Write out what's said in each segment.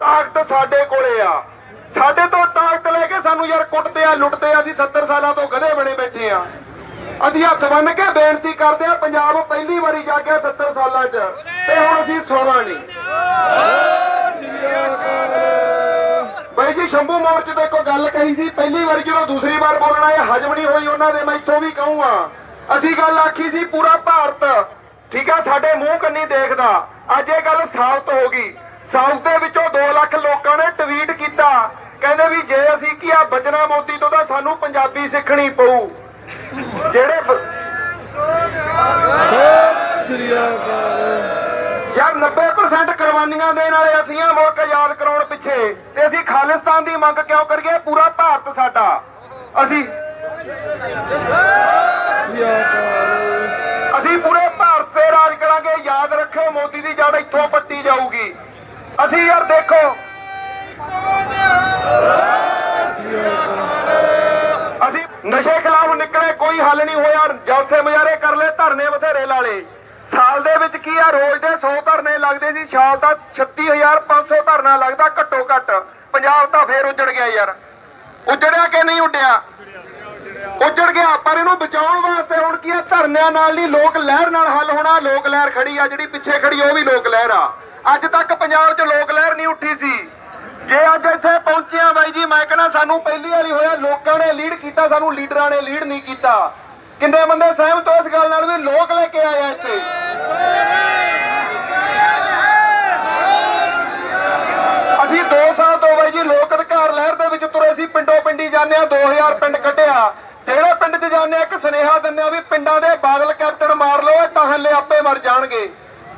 ਤਾਕਤ ਸਾਡੇ ਕੋਲੇ ਆ। ਸਾਡੇ ਤੋਂ ਤਾਕਤ ਲੈ ਕੇ ਸਾਨੂੰ ਯਾਰ ਕੁੱਟਦੇ ਆ, ਲੁੱਟਦੇ ਆ, ਅਸੀਂ 70 ਸਾਲਾਂ ਤੋਂ ਗਧੇ ਬਣੇ ਬੈਠੇ ਆ। ਅਸੀਂ ਹੱਥ ਬੰਨ ਕੇ ਬੇਨਤੀ ਕਰਦੇ ਆ, ਪੰਜਾਬ ਪਹਿਲੀ ਵਾਰੀ ਜਾਗਿਆ 70 ਸਾਲਾਂ 'ਚ, ਤੇ ਹੁਣ ਅਸੀਂ ਸੋਣਾ ਨਹੀਂ ਬਾਈ ਜੀ, ਸ਼ੰਭੂ ਮੋਰਚੇ ਤੇ ਕੋਈ ਗੱਲ ਕਹੀ ਸੀ, ਪਹਿਲੀ ਵਾਰੀ ਜਦੋਂ ਦੂਸਰੀ ਵਾਰ ਬੋਲਣਾ ਇਹ ਹਜਮ ਨਹੀਂ ਹੋਈ ਉਹਨਾਂ ਦੇ, ਮੈਂ ਇੱਥੋਂ ਵੀ ਕਹੂੰਗਾ ਅਸੀਂ ਗੱਲ ਆਖੀ ਸੀ, ਪੂਰਾ ਭਾਰਤ, ਠੀਕ ਆ, ਸਾਡੇ ਮੂੰਹ ਕੰਨੀ ਦੇਖਦਾ। ਅੱਜ ਇਹ ਗੱਲ ਸਾਬਤ ਹੋ ਗਈ। ਸਾਊਥ ਦੇ ਵਿੱਚੋਂ 2 ਲੱਖ ਲੋਕਾਂ ਨੇ ਟਵੀਟ ਕੀਤਾ। ਕਹਿੰਦੇ ਵੀ ਜੇ ਅਸੀਂ ਕੀ ਆ ਬਚਣਾ ਮੋਦੀ ਤੋਂ ਤਾਂ ਸਾਨੂੰ ਪੰਜਾਬੀ ਸਿੱਖਣੀ ਪਊ। ਜਿਹੜੇ ਬ- ਯਾਰ 90% ਕੁਰਬਾਨੀਆਂ ਦੇਣ ਵਾਲੇ ਅਸੀਂ ਆ, ਮੁਲਕ ਆਜ਼ਾਦ ਕਰਾਉਣ ਪਿੱਛੇ। ਤੇ ਅਸੀਂ ਖਾਲਿਸਤਾਨ ਦੀ ਮੰਗ ਕਿਉਂ ਕਰੀਏ? ਪੂਰਾ ਭਾਰਤ ਸਾਡਾ। ਅਸੀਂ ਅਸੀਂ ਪੂਰੇ ਭਾਰਤ ਤੇ ਰਾਜ ਕਰਾਂਗੇ। ਯਾਦ ਰੱਖੋ ਮੋਦੀ ਦੀ ਜੜ ਇੱਥੋਂ ਪੱਟੀ ਜਾਊਗੀ। ਅਸੀਂ ਯਾਰ ਦੇਖੋ। ਅਸੀਂ ਨਸ਼ੇ ਖਿਲਾਫ ਨਿਕਲੇ, ਕੋਈ ਹੱਲ ਨਹੀਂ ਹੋਇਆ। ਜਲਸੇ ਮੁਜ਼ਾਰੇ ਕਰ ਲਏ, ਧਰਨੇ ਬਥੇਰੇ ਲਾਲੇ ਸਾਲ ਦੇ ਵਿੱਚ ਕੀ ਆ, ਰੋਜ਼ ਦੇ 100 ਧਰਨੇ ਲੱਗਦੇ ਸੀ, ਸਾਲ ਦਾ 36500 ਧਰਨਾ ਲੱਗਦਾ, ਘੱਟੋ ਘੱਟ। ਪੰਜਾਬ ਤਾਂ ਫੇਰ ਉੱਜੜ ਗਿਆ ਯਾਰ। ਉੱਜੜਿਆ ਕਿ ਨਹੀਂ ਉੱਡਿਆ? ਉੱਜੜ ਗਿਆ, ਪਰ ਇਹਨੂੰ ਬਚਾਉਣ ਵਾਸਤੇ ਹੁਣ ਕੀ ਆ, ਧਰਨਿਆਂ ਨਾਲ ਨਹੀਂ, ਲੋਕ ਲਹਿਰ ਨਾਲ ਹੱਲ ਹੋਣਾ। ਲੋਕ ਲਹਿਰ ਖੜੀ ਆ, ਜਿਹੜੀ ਪਿੱਛੇ ਖੜੀ ਉਹ ਵੀ ਲੋਕ ਲਹਿਰ ਆ। ਅੱਜ ਤੱਕ ਪੰਜਾਬ 'ਚ ਲੋਕ ਲਹਿਰ ਨਹੀਂ ਉੱਠੀ ਸੀ। ਜੇ ਅੱਜ ਇੱਥੇ ਪਹੁੰਚਿਆ ਬਾਈ ਜੀ, ਮੈਂ ਕਹਿੰਦਾ ਸਾਨੂੰ ਪਹਿਲੀ ਵਾਰੀ ਹੋਇਆ, ਲੋਕਾਂ ਨੇ ਲੀਡ ਕੀਤਾ, ਸਾਨੂੰ ਲੀਡਰਾਂ ਨੇ ਲੀਡ ਨਹੀਂ ਕੀਤਾ। ਕਿੰਨੇ ਬੰਦੇ ਸਹਿਮਤ ਹੋ ਇਸ ਗੱਲ ਨਾਲ ਵੀ ਲੋਕ ਲੈ ਕੇ ਆਏ ਇੱਥੇ? ਅਸੀਂ 2 ਸਾਲ ਤੋਂ ਬਾਈ ਜੀ ਲੋਕ ਅਧਿਕਾਰ ਲਹਿਰ ਦੇ ਵਿੱਚ ਤੁਰੇ ਸੀ, ਪਿੰਡੋਂ ਪਿੰਡੀ ਜਾਂਦੇ ਆ 2000 ਪਿੰਡ ਕੱਢਿਆ। ਜਿਹੜੇ ਪਿੰਡ 'ਚ ਜਾਂਦੇ ਆ, ਇੱਕ ਸੁਨੇਹਾ ਦਿੰਦੇ ਆ ਵੀ ਪਿੰਡਾਂ ਦੇ ਬਾਦਲ ਕੈਪਟਨ ਮਾਰ ਲਓ ਇਹ ਤਾਂ ਹੱਲੇ ਆਪੇ ਮਰ ਜਾਣਗੇ।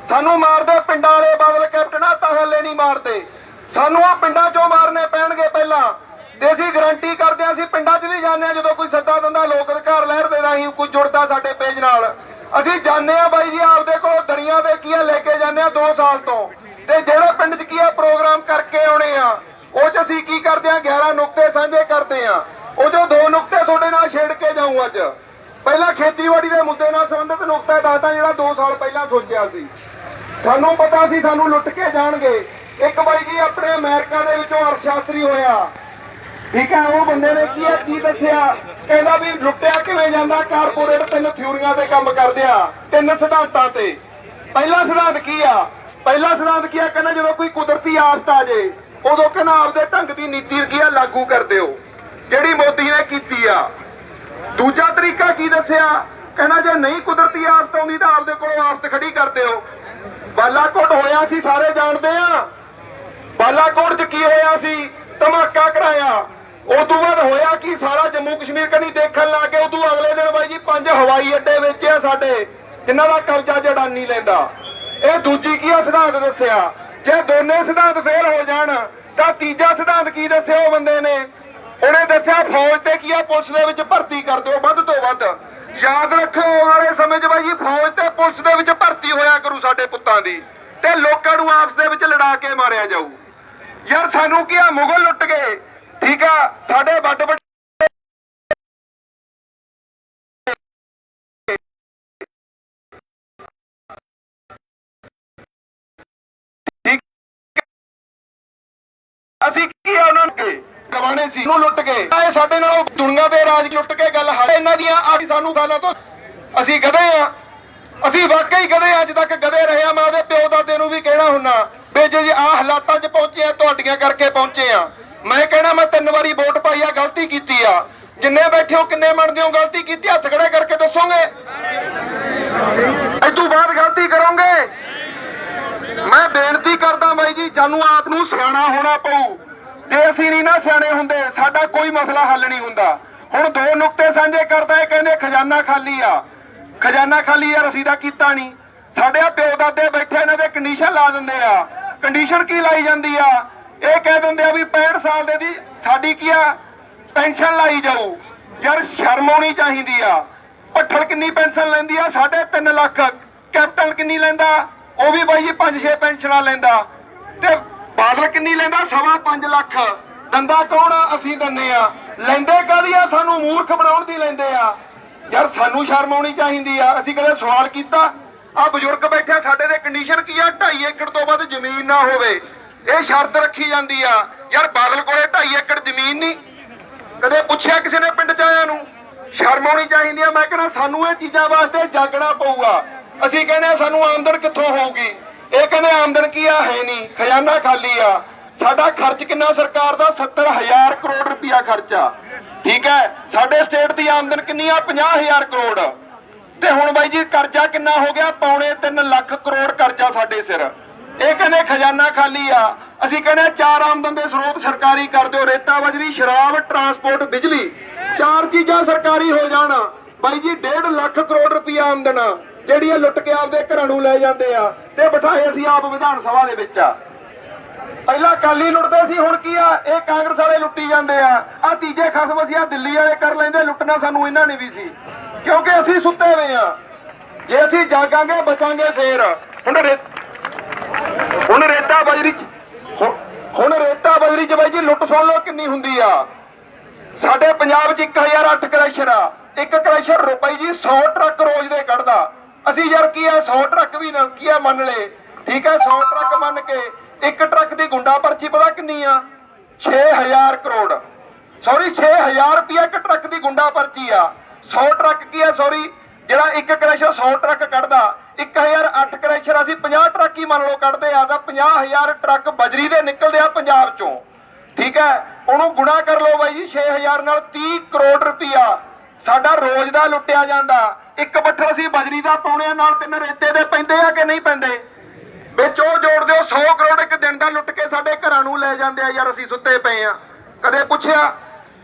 ਸਾਨੂੰ ਮਾਰਦੇ ਪਿੰਡਾਂ ਵਾਲੇ ਬਾਦਲ ਕੈਪਟਨਾਂ ਤਾਂ ਹੱਲੇ ਨਹੀਂ ਮਾਰਦੇ। ਸਾਨੂੰ ਆ ਪਿੰਡਾਂ 'ਚੋਂ ਮਾਰਨੇ ਪੈਣਗੇ ਪਹਿਲਾਂ। ਤੇ ਅਸੀਂ ਗਾਰੰਟੀ ਕਰਦੇ ਆ, ਅਸੀਂ ਪਿੰਡਾਂ 'ਚ ਵੀ ਜਾਂਦੇ ਆ, ਜਦੋਂ ਕੋਈ ਸੱਦਾ ਦਿੰਦਾ, ਲੋਕ ਅਧਿਕਾਰ ਲਹਿਰ ਦੇ ਰਾਹੀਂ ਕੋਈ ਜੁੜਦਾ ਸਾਡੇ ਪੇਜ ਨਾਲ। ਅਸੀਂ ਜਾਂਦੇ ਆ ਬਾਈ ਜੀ ਆਪਦੇ ਕੋਲ, ਦਰੀਆਂ ਦੇ ਕੀ ਆ, ਲੈ ਕੇ ਜਾਂਦੇ ਆ 2 ਸਾਲ ਤੋਂ। ਤੇ ਜਿਹੜੇ ਪਿੰਡ 'ਚ ਕੀ ਆ, ਪ੍ਰੋਗਰਾਮ ਕਰਕੇ ਆਉਣੇ ਆ, ਉਹ 'ਚ ਅਸੀਂ ਕੀ ਕਰਦੇ ਆ 11 ਨੁਕਤੇ ਸਾਂਝੇ ਕਰਦੇ ਆ। ਉਹ ਜੋ ਦੋ ਨੁਕਤੇ ਤੁਹਾਡੇ ਨਾਲ ਛੇੜ ਕੇ ਜਾਊਂ ਅੱਜ। ਪਹਿਲਾਂ ਖੇਤੀਬਾੜੀ ਦੇ ਮੁੱਦੇ ਨਾਲ ਸੰਬੰਧਿਤ ਨੁਕਤਾ ਦੱਸਦਾ ਜਿਹੜਾ 2 ਸਾਲ ਪਹਿਲਾਂ ਸੋਚਿਆ ਸੀ। ਸਾਨੂੰ ਪਤਾ ਸੀ ਸਾਨੂੰ ਲੁੱਟ ਕੇ ਜਾਣਗੇ। ਇੱਕ ਬਾਈ ਜੀ ਆਪਣੇ ਅਮਰੀਕਾ ਦੇ ਵਿੱਚੋਂ ਅਰਸ਼ਾਸਤਰੀ ਹੋਇਆ। ਠੀਕ ਹੈ, ਉਹ ਬੰਦੇ ਨੇ ਕੀ ਕੀ ਦੱਸਿਆ? ਕਹਿੰਦਾ ਵੀ ਲੁੱਟਿਆ ਕਿਵੇਂ ਜਾਂਦਾ? ਕਾਰਪੋਰੇਟ ਤਿੰਨ ਥਿਊਰੀਆਂ ਤੇ ਕੰਮ ਕਰਦੇ ਆ, ਤਿੰਨ ਸਿਧਾਂਤਾਂ ਤੇ। ਪਹਿਲਾ ਸਿਧਾਂਤ ਕੀ ਆ? ਪਹਿਲਾ ਸਿਧਾਂਤ ਕੀ ਆ? ਕਹਿੰਦਾ ਜਦੋਂ ਕੋਈ ਕੁਦਰਤੀ ਆਫਤ ਆ ਜੇ, ਉਦੋਂ ਕਹਿੰਦਾ ਆਪਦੇ ਢੰਗ ਦੀ ਨੀਤੀ ਕੀ ਆ ਲਾਗੂ ਕਰ ਦਿਓ। ਜਿਹੜੀ ਮੋਦੀ ਨੇ ਕੀਤੀ ਆ। ਦੂਜਾ ਤਰੀਕਾ ਕੀ ਦੱਸਿਆ? ਕਹਿੰਦਾ, ਜੇ ਨਹੀਂ ਕੁਦਰਤੀ ਆਫਤ ਆਉਂਦੀ ਤਾਂ ਆਪਦੇ ਕੋਲ ਆਫਤ ਖੜੀ ਕਰ ਦਿਓ। ਬਾਲਾਕੋਟ ਹੋਇਆ ਸੀ, ਸਾਰੇ ਜਾਣਦੇ ਆ। ਬਾਲਾਕੋਟ 'ਚ ਕੀ ਹੋਇਆ ਸੀ? ਧਮਾਕਾ ਕਰਾਇਆ। ਉਸ ਤੋਂ ਬਾਅਦ ਹੋਇਆ ਕੀ? ਸਾਰਾ ਜੰਮੂ ਕਸ਼ਮੀਰ ਕਨੀ ਦੇਖਣ ਲੱਗ ਗਏ। ਉਦੋਂ ਅਗਲੇ ਦਿਨ ਬਾਈ ਜੀ, ਪੰਜ ਹਵਾਈ ਅੱਡੇ ਵੇਚਿਆ ਸਾਡੇ। ਜਿਨ੍ਹਾਂ ਦਾ ਕਬਜ਼ਾ ਜੜਾਨੀ ਲੈਂਦਾ। ਇਹ ਦੂਜੀ ਕੀ ਆ? ਸਿਧਾਂਤ ਦੱਸਿਆ। ਜੇ ਦੋਨੇ ਸਿਧਾਂਤ ਫੇਲ ਹੋ ਜਾਣ, ਤਾਂ ਤੀਜਾ ਸਿਧਾਂਤ ਕੀ ਦੱਸਿਆ ਉਹ ਬੰਦੇ ਨੇ? ਉਹਨੇ ਦੱਸਿਆ, ਫੌਜ ਤੇ ਕੀ ਆ? ਪੁਲਿਸ ਦੇ ਵਿੱਚ ਭਰਤੀ ਕਰ ਦਿਓ, ਵੱਧ ਤੋਂ ਵੱਧ। ਯਾਦ ਰੱਖੋ ਆਉਣ ਵਾਲੇ ਸਮੇਂ 'ਚ ਬਾਈ ਫੌਜ ਤੇ ਪੁਲਿਸ ਦੇ ਵਿੱਚ ਭਰਤੀ ਹੋਇਆ ਕਰੂ ਸਾਡੇ ਪੁੱਤਾਂ ਦੀ। ਤੇ ਲੋਕਾਂ ਨੂੰ ਆਪਸ ਦੇ ਵਿੱਚ ਲੜਾ ਕੇ ਮਾਰਿਆ ਜਾਊ। ਯਾਰ, ਸਾਨੂੰ ਕੀ ਆ? ਮੁਗਲ ਲੁੱਟ ਗਏ। ਠੀਕ ਆ, ਸਾਡੇ ਵੱਡ ਗਵਾਣੇ ਸੀ। ਨੂੰ ਲੁੱਟ ਗਏ ਇਹ ਸਾਡੇ ਨਾਲ ਦੁਨੀਆ ਦੇ ਰਾਜ ਲੁੱਟ ਕੇ ਗੱਲ ਹਾਲੇ ਇਹਨਾਂ ਦੀਆਂ, ਅੱਜ ਸਾਨੂੰ ਗੱਲਾਂ ਤੋਂ ਅਸੀਂ ਗਧੇ ਆ। ਅਸੀਂ ਵਾਕਈ ਗਧੇ ਅੱਜ ਤੱਕ ਗਧੇ ਰਹੇ ਆ। ਮੈਂ ਉਹਦੇ ਪਿਓ ਦਾਦੇ ਨੂੰ ਵੀ ਕਹਿਣਾ ਹੁੰਨਾ ਵੀ ਜੇ ਆ ਹਾਲਾਤਾਂ 'ਚ ਪਹੁੰਚੇ ਆ, ਤੁਹਾਡੀਆਂ ਕਰਕੇ ਪਹੁੰਚੇ ਆ। ਮੈਂ ਕਹਿਣਾ, ਮੈਂ ਤਿੰਨ ਵਾਰੀ ਵੋਟ ਪਾਈ ਆ, ਗਲਤੀ ਕੀਤੀ ਆ। ਜਿੰਨੇ ਬੈਠੇ ਹੋ, ਕਿੰਨੇ ਮੰਨਦੇ ਹੋ, ਗਲਤੀ ਕੀਤੀ, ਹੱਥ ਖੜੇ ਕਰਕੇ ਦੱਸੋਗੇ? ਇਸ ਤੋਂ ਬਾਅਦ ਗਲਤੀ ਕਰੋਗੇ? ਮੈਂ ਬੇਨਤੀ ਕਰਦਾ ਬਾਈ ਜੀ, ਜਾਨੂੰ ਆਪ ਨੂੰ ਸਿਆਣਾ ਹੋਣਾ ਪਊ। ਜੇ ਅਸੀਂ ਨਹੀਂ ਨਾ ਸਿਆਣੇ ਹੁੰਦੇ, ਸਾਡਾ ਕੋਈ ਮਸਲਾ ਹੱਲ ਨਹੀਂ ਹੁੰਦਾ। ਹੁਣ ਦੋ ਨੁਕਤੇ ਸਾਂਝੇ ਕਰਦਾ ਇਹ, ਕਹਿੰਦੇ ਖਜ਼ਾਨਾ ਖਾਲੀ ਆ। ਖਜ਼ਾਨਾ ਖਾਲੀ ਯਾਰ, ਅਸੀਂ ਕੀਤਾ ਨਹੀਂ। ਸਾਡੇ ਆ ਪਿਓ ਦਾਦੇ ਬੈਠੇ, ਇਹਨਾਂ ਦੇ ਕੰਡੀਸ਼ਨ ਲਾ ਦਿੰਦੇ ਆ। ਕੰਡੀਸ਼ਨ ਕੀ ਲਾਈ ਜਾਂਦੀ ਆ? ਇਹ ਕਹਿ ਦਿੰਦੇ ਆ ਵੀ 65 ਸਾਲ ਦੇ ਦੀ, ਸਾਡੀ ਕੀ ਆ? ਪੈਨਸ਼ਨ ਲਾਈ ਜਾਊ। ਯਾਰ, ਸ਼ਰਮ ਆਉਣੀ ਚਾਹੀਦੀ ਆ। ਭੱਠਲ ਕਿੰਨੀ ਪੈਨਸ਼ਨ ਲੈਂਦੀ ਆ? 3.5 ਲੱਖ। ਕੈਪਟਨ ਕਿੰਨੀ ਲੈਂਦਾ? ਉਹ ਵੀ ਬਾਈ ਜੀ 5-6 ਪੈਨਸ਼ਨਾਂ ਲੈਂਦਾ। ਤੇ ਬਾਦਲ ਕਿੰਨੀ ਲੈਂਦਾ? ਸਵਾ 5 ਲੱਖ। ਦੰਦਾ ਕੌਣ ਆ? ਅਸੀਂ ਦੰਨੇ ਆ। ਲੈਂਦੇ ਕਾਹਦੀ ਆ? ਸਾਨੂੰ ਮੂਰਖ ਬਣਾਉਣ ਦੀ ਲੈਂਦੇ ਆ। ਯਾਰ, ਸਾਨੂੰ ਸ਼ਰਮ ਆਉਣੀ ਚਾਹੀਦੀ ਆ। ਅਸੀਂ ਕਦੇ ਸਵਾਲ ਕੀਤਾ? ਆ ਬਜ਼ੁਰਗ ਬੈਠੇ ਸਾਡੇ ਦੇ ਕੰਡੀਸ਼ਨ ਕੀ ਆ? 2.5 ਏਕੜ ਤੋਂ ਵੱਧ ਜ਼ਮੀਨ ਨਾ ਹੋਵੇ। ਇਹ ਸ਼ਰਤ ਰੱਖੀ ਜਾਂਦੀ ਆ। ਯਾਰ, ਬਾਦਲ ਕੋਲੇ 2.5 ਏਕੜ ਜ਼ਮੀਨ ਨਹੀਂ। ਕਦੇ ਪੁੱਛਿਆ ਕਿਸੇ ਨੇ ਪਿੰਡ ਚ ਆਇਆਂ ਨੂੰ? ਸ਼ਰਮ ਆਉਣੀ ਚਾਹੀਦੀ ਆ। ਮੈਂ ਕਹਿੰਦਾ, ਸਾਨੂੰ ਇਹ ਚੀਜ਼ਾਂ ਵਾਸਤੇ ਜਾਗਣਾ ਪਊਗਾ। ਅਸੀਂ ਕਹਿੰਦੇ ਸਾਨੂੰ ਆਮਦਨ ਕਿੱਥੋਂ ਹੋਊਗੀ? ਇਹ ਕਹਿੰਦੇ ਆਮਦਨ ਕੀ ਆ? ਹੈ ਨਹੀਂ। ਖਜ਼ਾਨਾ ਖਾਲੀ ਆ। ਸਾਡਾ ਖਰਚ ਕਿੰਨਾ ਸਰਕਾਰ ਦਾ? 70000 ਕਰੋੜ ਰੁਪਇਆ ਖਰਚਾ। ਠੀਕ ਹੈ? ਸਾਡੇ ਸਟੇਟ ਦੀ ਆਮਦਨ ਕਿੰਨੀ ਆ? 50000 ਕਰੋੜ। ਤੇ ਹੁਣ ਬਾਈ ਜੀ ਕਰਜ਼ਾ ਕਿੰਨਾ ਹੋ ਗਿਆ? ਪੌਣੇ 3 ਲੱਖ ਕਰੋੜ ਕਰਜ਼ਾ ਸਾਡੇ ਸਿਰ। ਇਹ ਕਹਿੰਦੇ ਖਜ਼ਾਨਾ ਖਾਲੀ ਆ। ਅਸੀਂ ਕਹਿੰਦੇ ਚਾਰ ਆਮਦਨ ਦੇ ਸਰੋਤ ਸਰਕਾਰੀ ਕਰ ਦਿਓ। ਰੇਤਾ ਬਜਰੀ ਸ਼ਰਾਬ ਟਰਾਂਸਪੋਰਟ ਬਿਜਲੀ। ਚਾਰ ਚੀਜ਼ਾਂ ਸਰਕਾਰੀ ਹੋ ਜਾਣ। ਬਾਈ ਜੀ 1.5 ਲੱਖ ਕਰੋੜ ਰੁਪਈਆ ਆਮਦਨ ਆ, ਜਿਹੜੀ ਇਹ ਲੁੱਟ ਕੇ ਆਪਦੇ ਘਰਾਂ ਨੂੰ ਲੈ ਜਾਂਦੇ ਆ, ਤੇ ਬਿਠਾਏ ਅਸੀਂ ਆਪ ਵਿਧਾਨ ਸਭਾ ਦੇ ਵਿੱਚ। ਆ ਪਹਿਲਾਂ ਕਾਲੀ ਲੁੱਟਦੇ ਸੀ, ਹੁਣ ਕੀ ਆ? ਇਹ ਕਾਂਗਰਸ ਵਾਲੇ ਲੁੱਟੀ ਜਾਂਦੇ ਆ। ਆ ਤੀਜੇ ਖਸਮ ਅਸੀਂ ਆ ਦਿੱਲੀ ਵਾਲੇ ਕਰ ਲੈਂਦੇ, ਲੁੱਟਣਾ ਸਾਨੂੰ ਇਹਨਾਂ ਨੇ ਵੀ ਸੀ। ਕਿਉਂਕਿ ਅਸੀਂ ਸੁੱਤੇ ਹੋਏ ਆ। ਜੇ ਅਸੀਂ ਜਾਗਾਂਗੇ, ਬਚਾਂਗੇ ਫੇਰ। ਹੁਣ ਰੇ- ਹੁਣ ਰੇਤਾ ਬਜਰੀ ਹੁਣ- ਰੇਤਾ ਬਜਰੀ ਚ ਬਾਈ ਜੀ, ਲੁੱਟ ਸੁਣ ਲਓ ਕਿੰਨੀ ਹੁੰਦੀ ਆ। ਸਾਡੇ ਪੰਜਾਬ 'ਚ 1008 ਕ੍ਰੈਸ਼ਰ ਆ। ਇੱਕ ਕ੍ਰੈਸ਼ਰ ਰੁਪਏ ਜੀ 100 ਟਰੱਕ ਰੋਜ਼ ਦੇ ਕੱਢਦਾ। ਅਸੀਂ ਯਾਰ ਕੀ ਆ 100 ਟਰੱਕ ਵੀ ਨਾ, ਕੀ ਆ ਮੰਨ ਲਏ? ਠੀਕ ਹੈ 100 ਟਰੱਕ ਮੰਨ ਕੇ ਇੱਕ ਟਰੱਕ ਦੀ ਗੁੰਡਾ ਪਰਚੀ ਪਤਾ ਕਿੰਨੀ ਆ? 6000 ਕਰੋੜ। ਸੌਰੀ 6000 ਰੁਪਿਆ ਇੱਕ ਟਰੱਕ ਦੀ ਗੁੰਡਾ ਪਰਚੀ ਆ। 100 ਟਰੱਕ ਕੀ ਆ ਸੌਰੀ ਜਿਹੜਾ ਇੱਕ ਕ੍ਰੈਸ਼ਰ 100 ਟਰੱਕ ਕੱਢਦਾ 1008 ਕ੍ਰੈਸ਼ਰ ਅਸੀਂ 50 ਟਰੱਕ ਹੀ ਮੰਨ ਲਓ ਕੱਢਦੇ ਆ, ਤਾਂ 50000 ਟਰੱਕ ਬਜਰੀ ਦੇ ਨਿਕਲਦੇ ਆ ਪੰਜਾਬ ਚੋਂ। ਠੀਕ ਹੈ ਉਹਨੂੰ ਗੁਣਾ ਕਰ ਲਓ ਬਾਈ ਜੀ 6000 ਨਾਲ 30 ਕਰੋੜ ਰੁਪਇਆ ਸਾਡਾ ਰੋਜ਼ ਦਾ ਲੁੱਟਿਆ ਜਾਂਦਾ। ਇੱਕ ਬੱਠਲ ਅਸੀਂ ਬਜਰੀ ਦਾ ਪਾਉਣੇ ਆ, ਨਾਲ ਤਿੰਨ ਰੇਤੇ ਦੇ ਪੈਂਦੇ ਆ ਕਿ ਨਹੀਂ ਪੈਂਦੇ? ਵਿੱਚ ਉਹ ਜੋੜ ਦਿਓ 100 ਕਰੋੜ ਇੱਕ ਦਿਨ ਦਾ ਲੁੱਟ ਕੇ ਸਾਡੇ ਘਰਾਂ ਨੂੰ ਲੈ ਜਾਂਦੇ ਆ ਯਾਰ ਅਸੀਂ ਸੁੱਤੇ ਪਏ ਆ। ਕਦੇ ਪੁੱਛਿਆ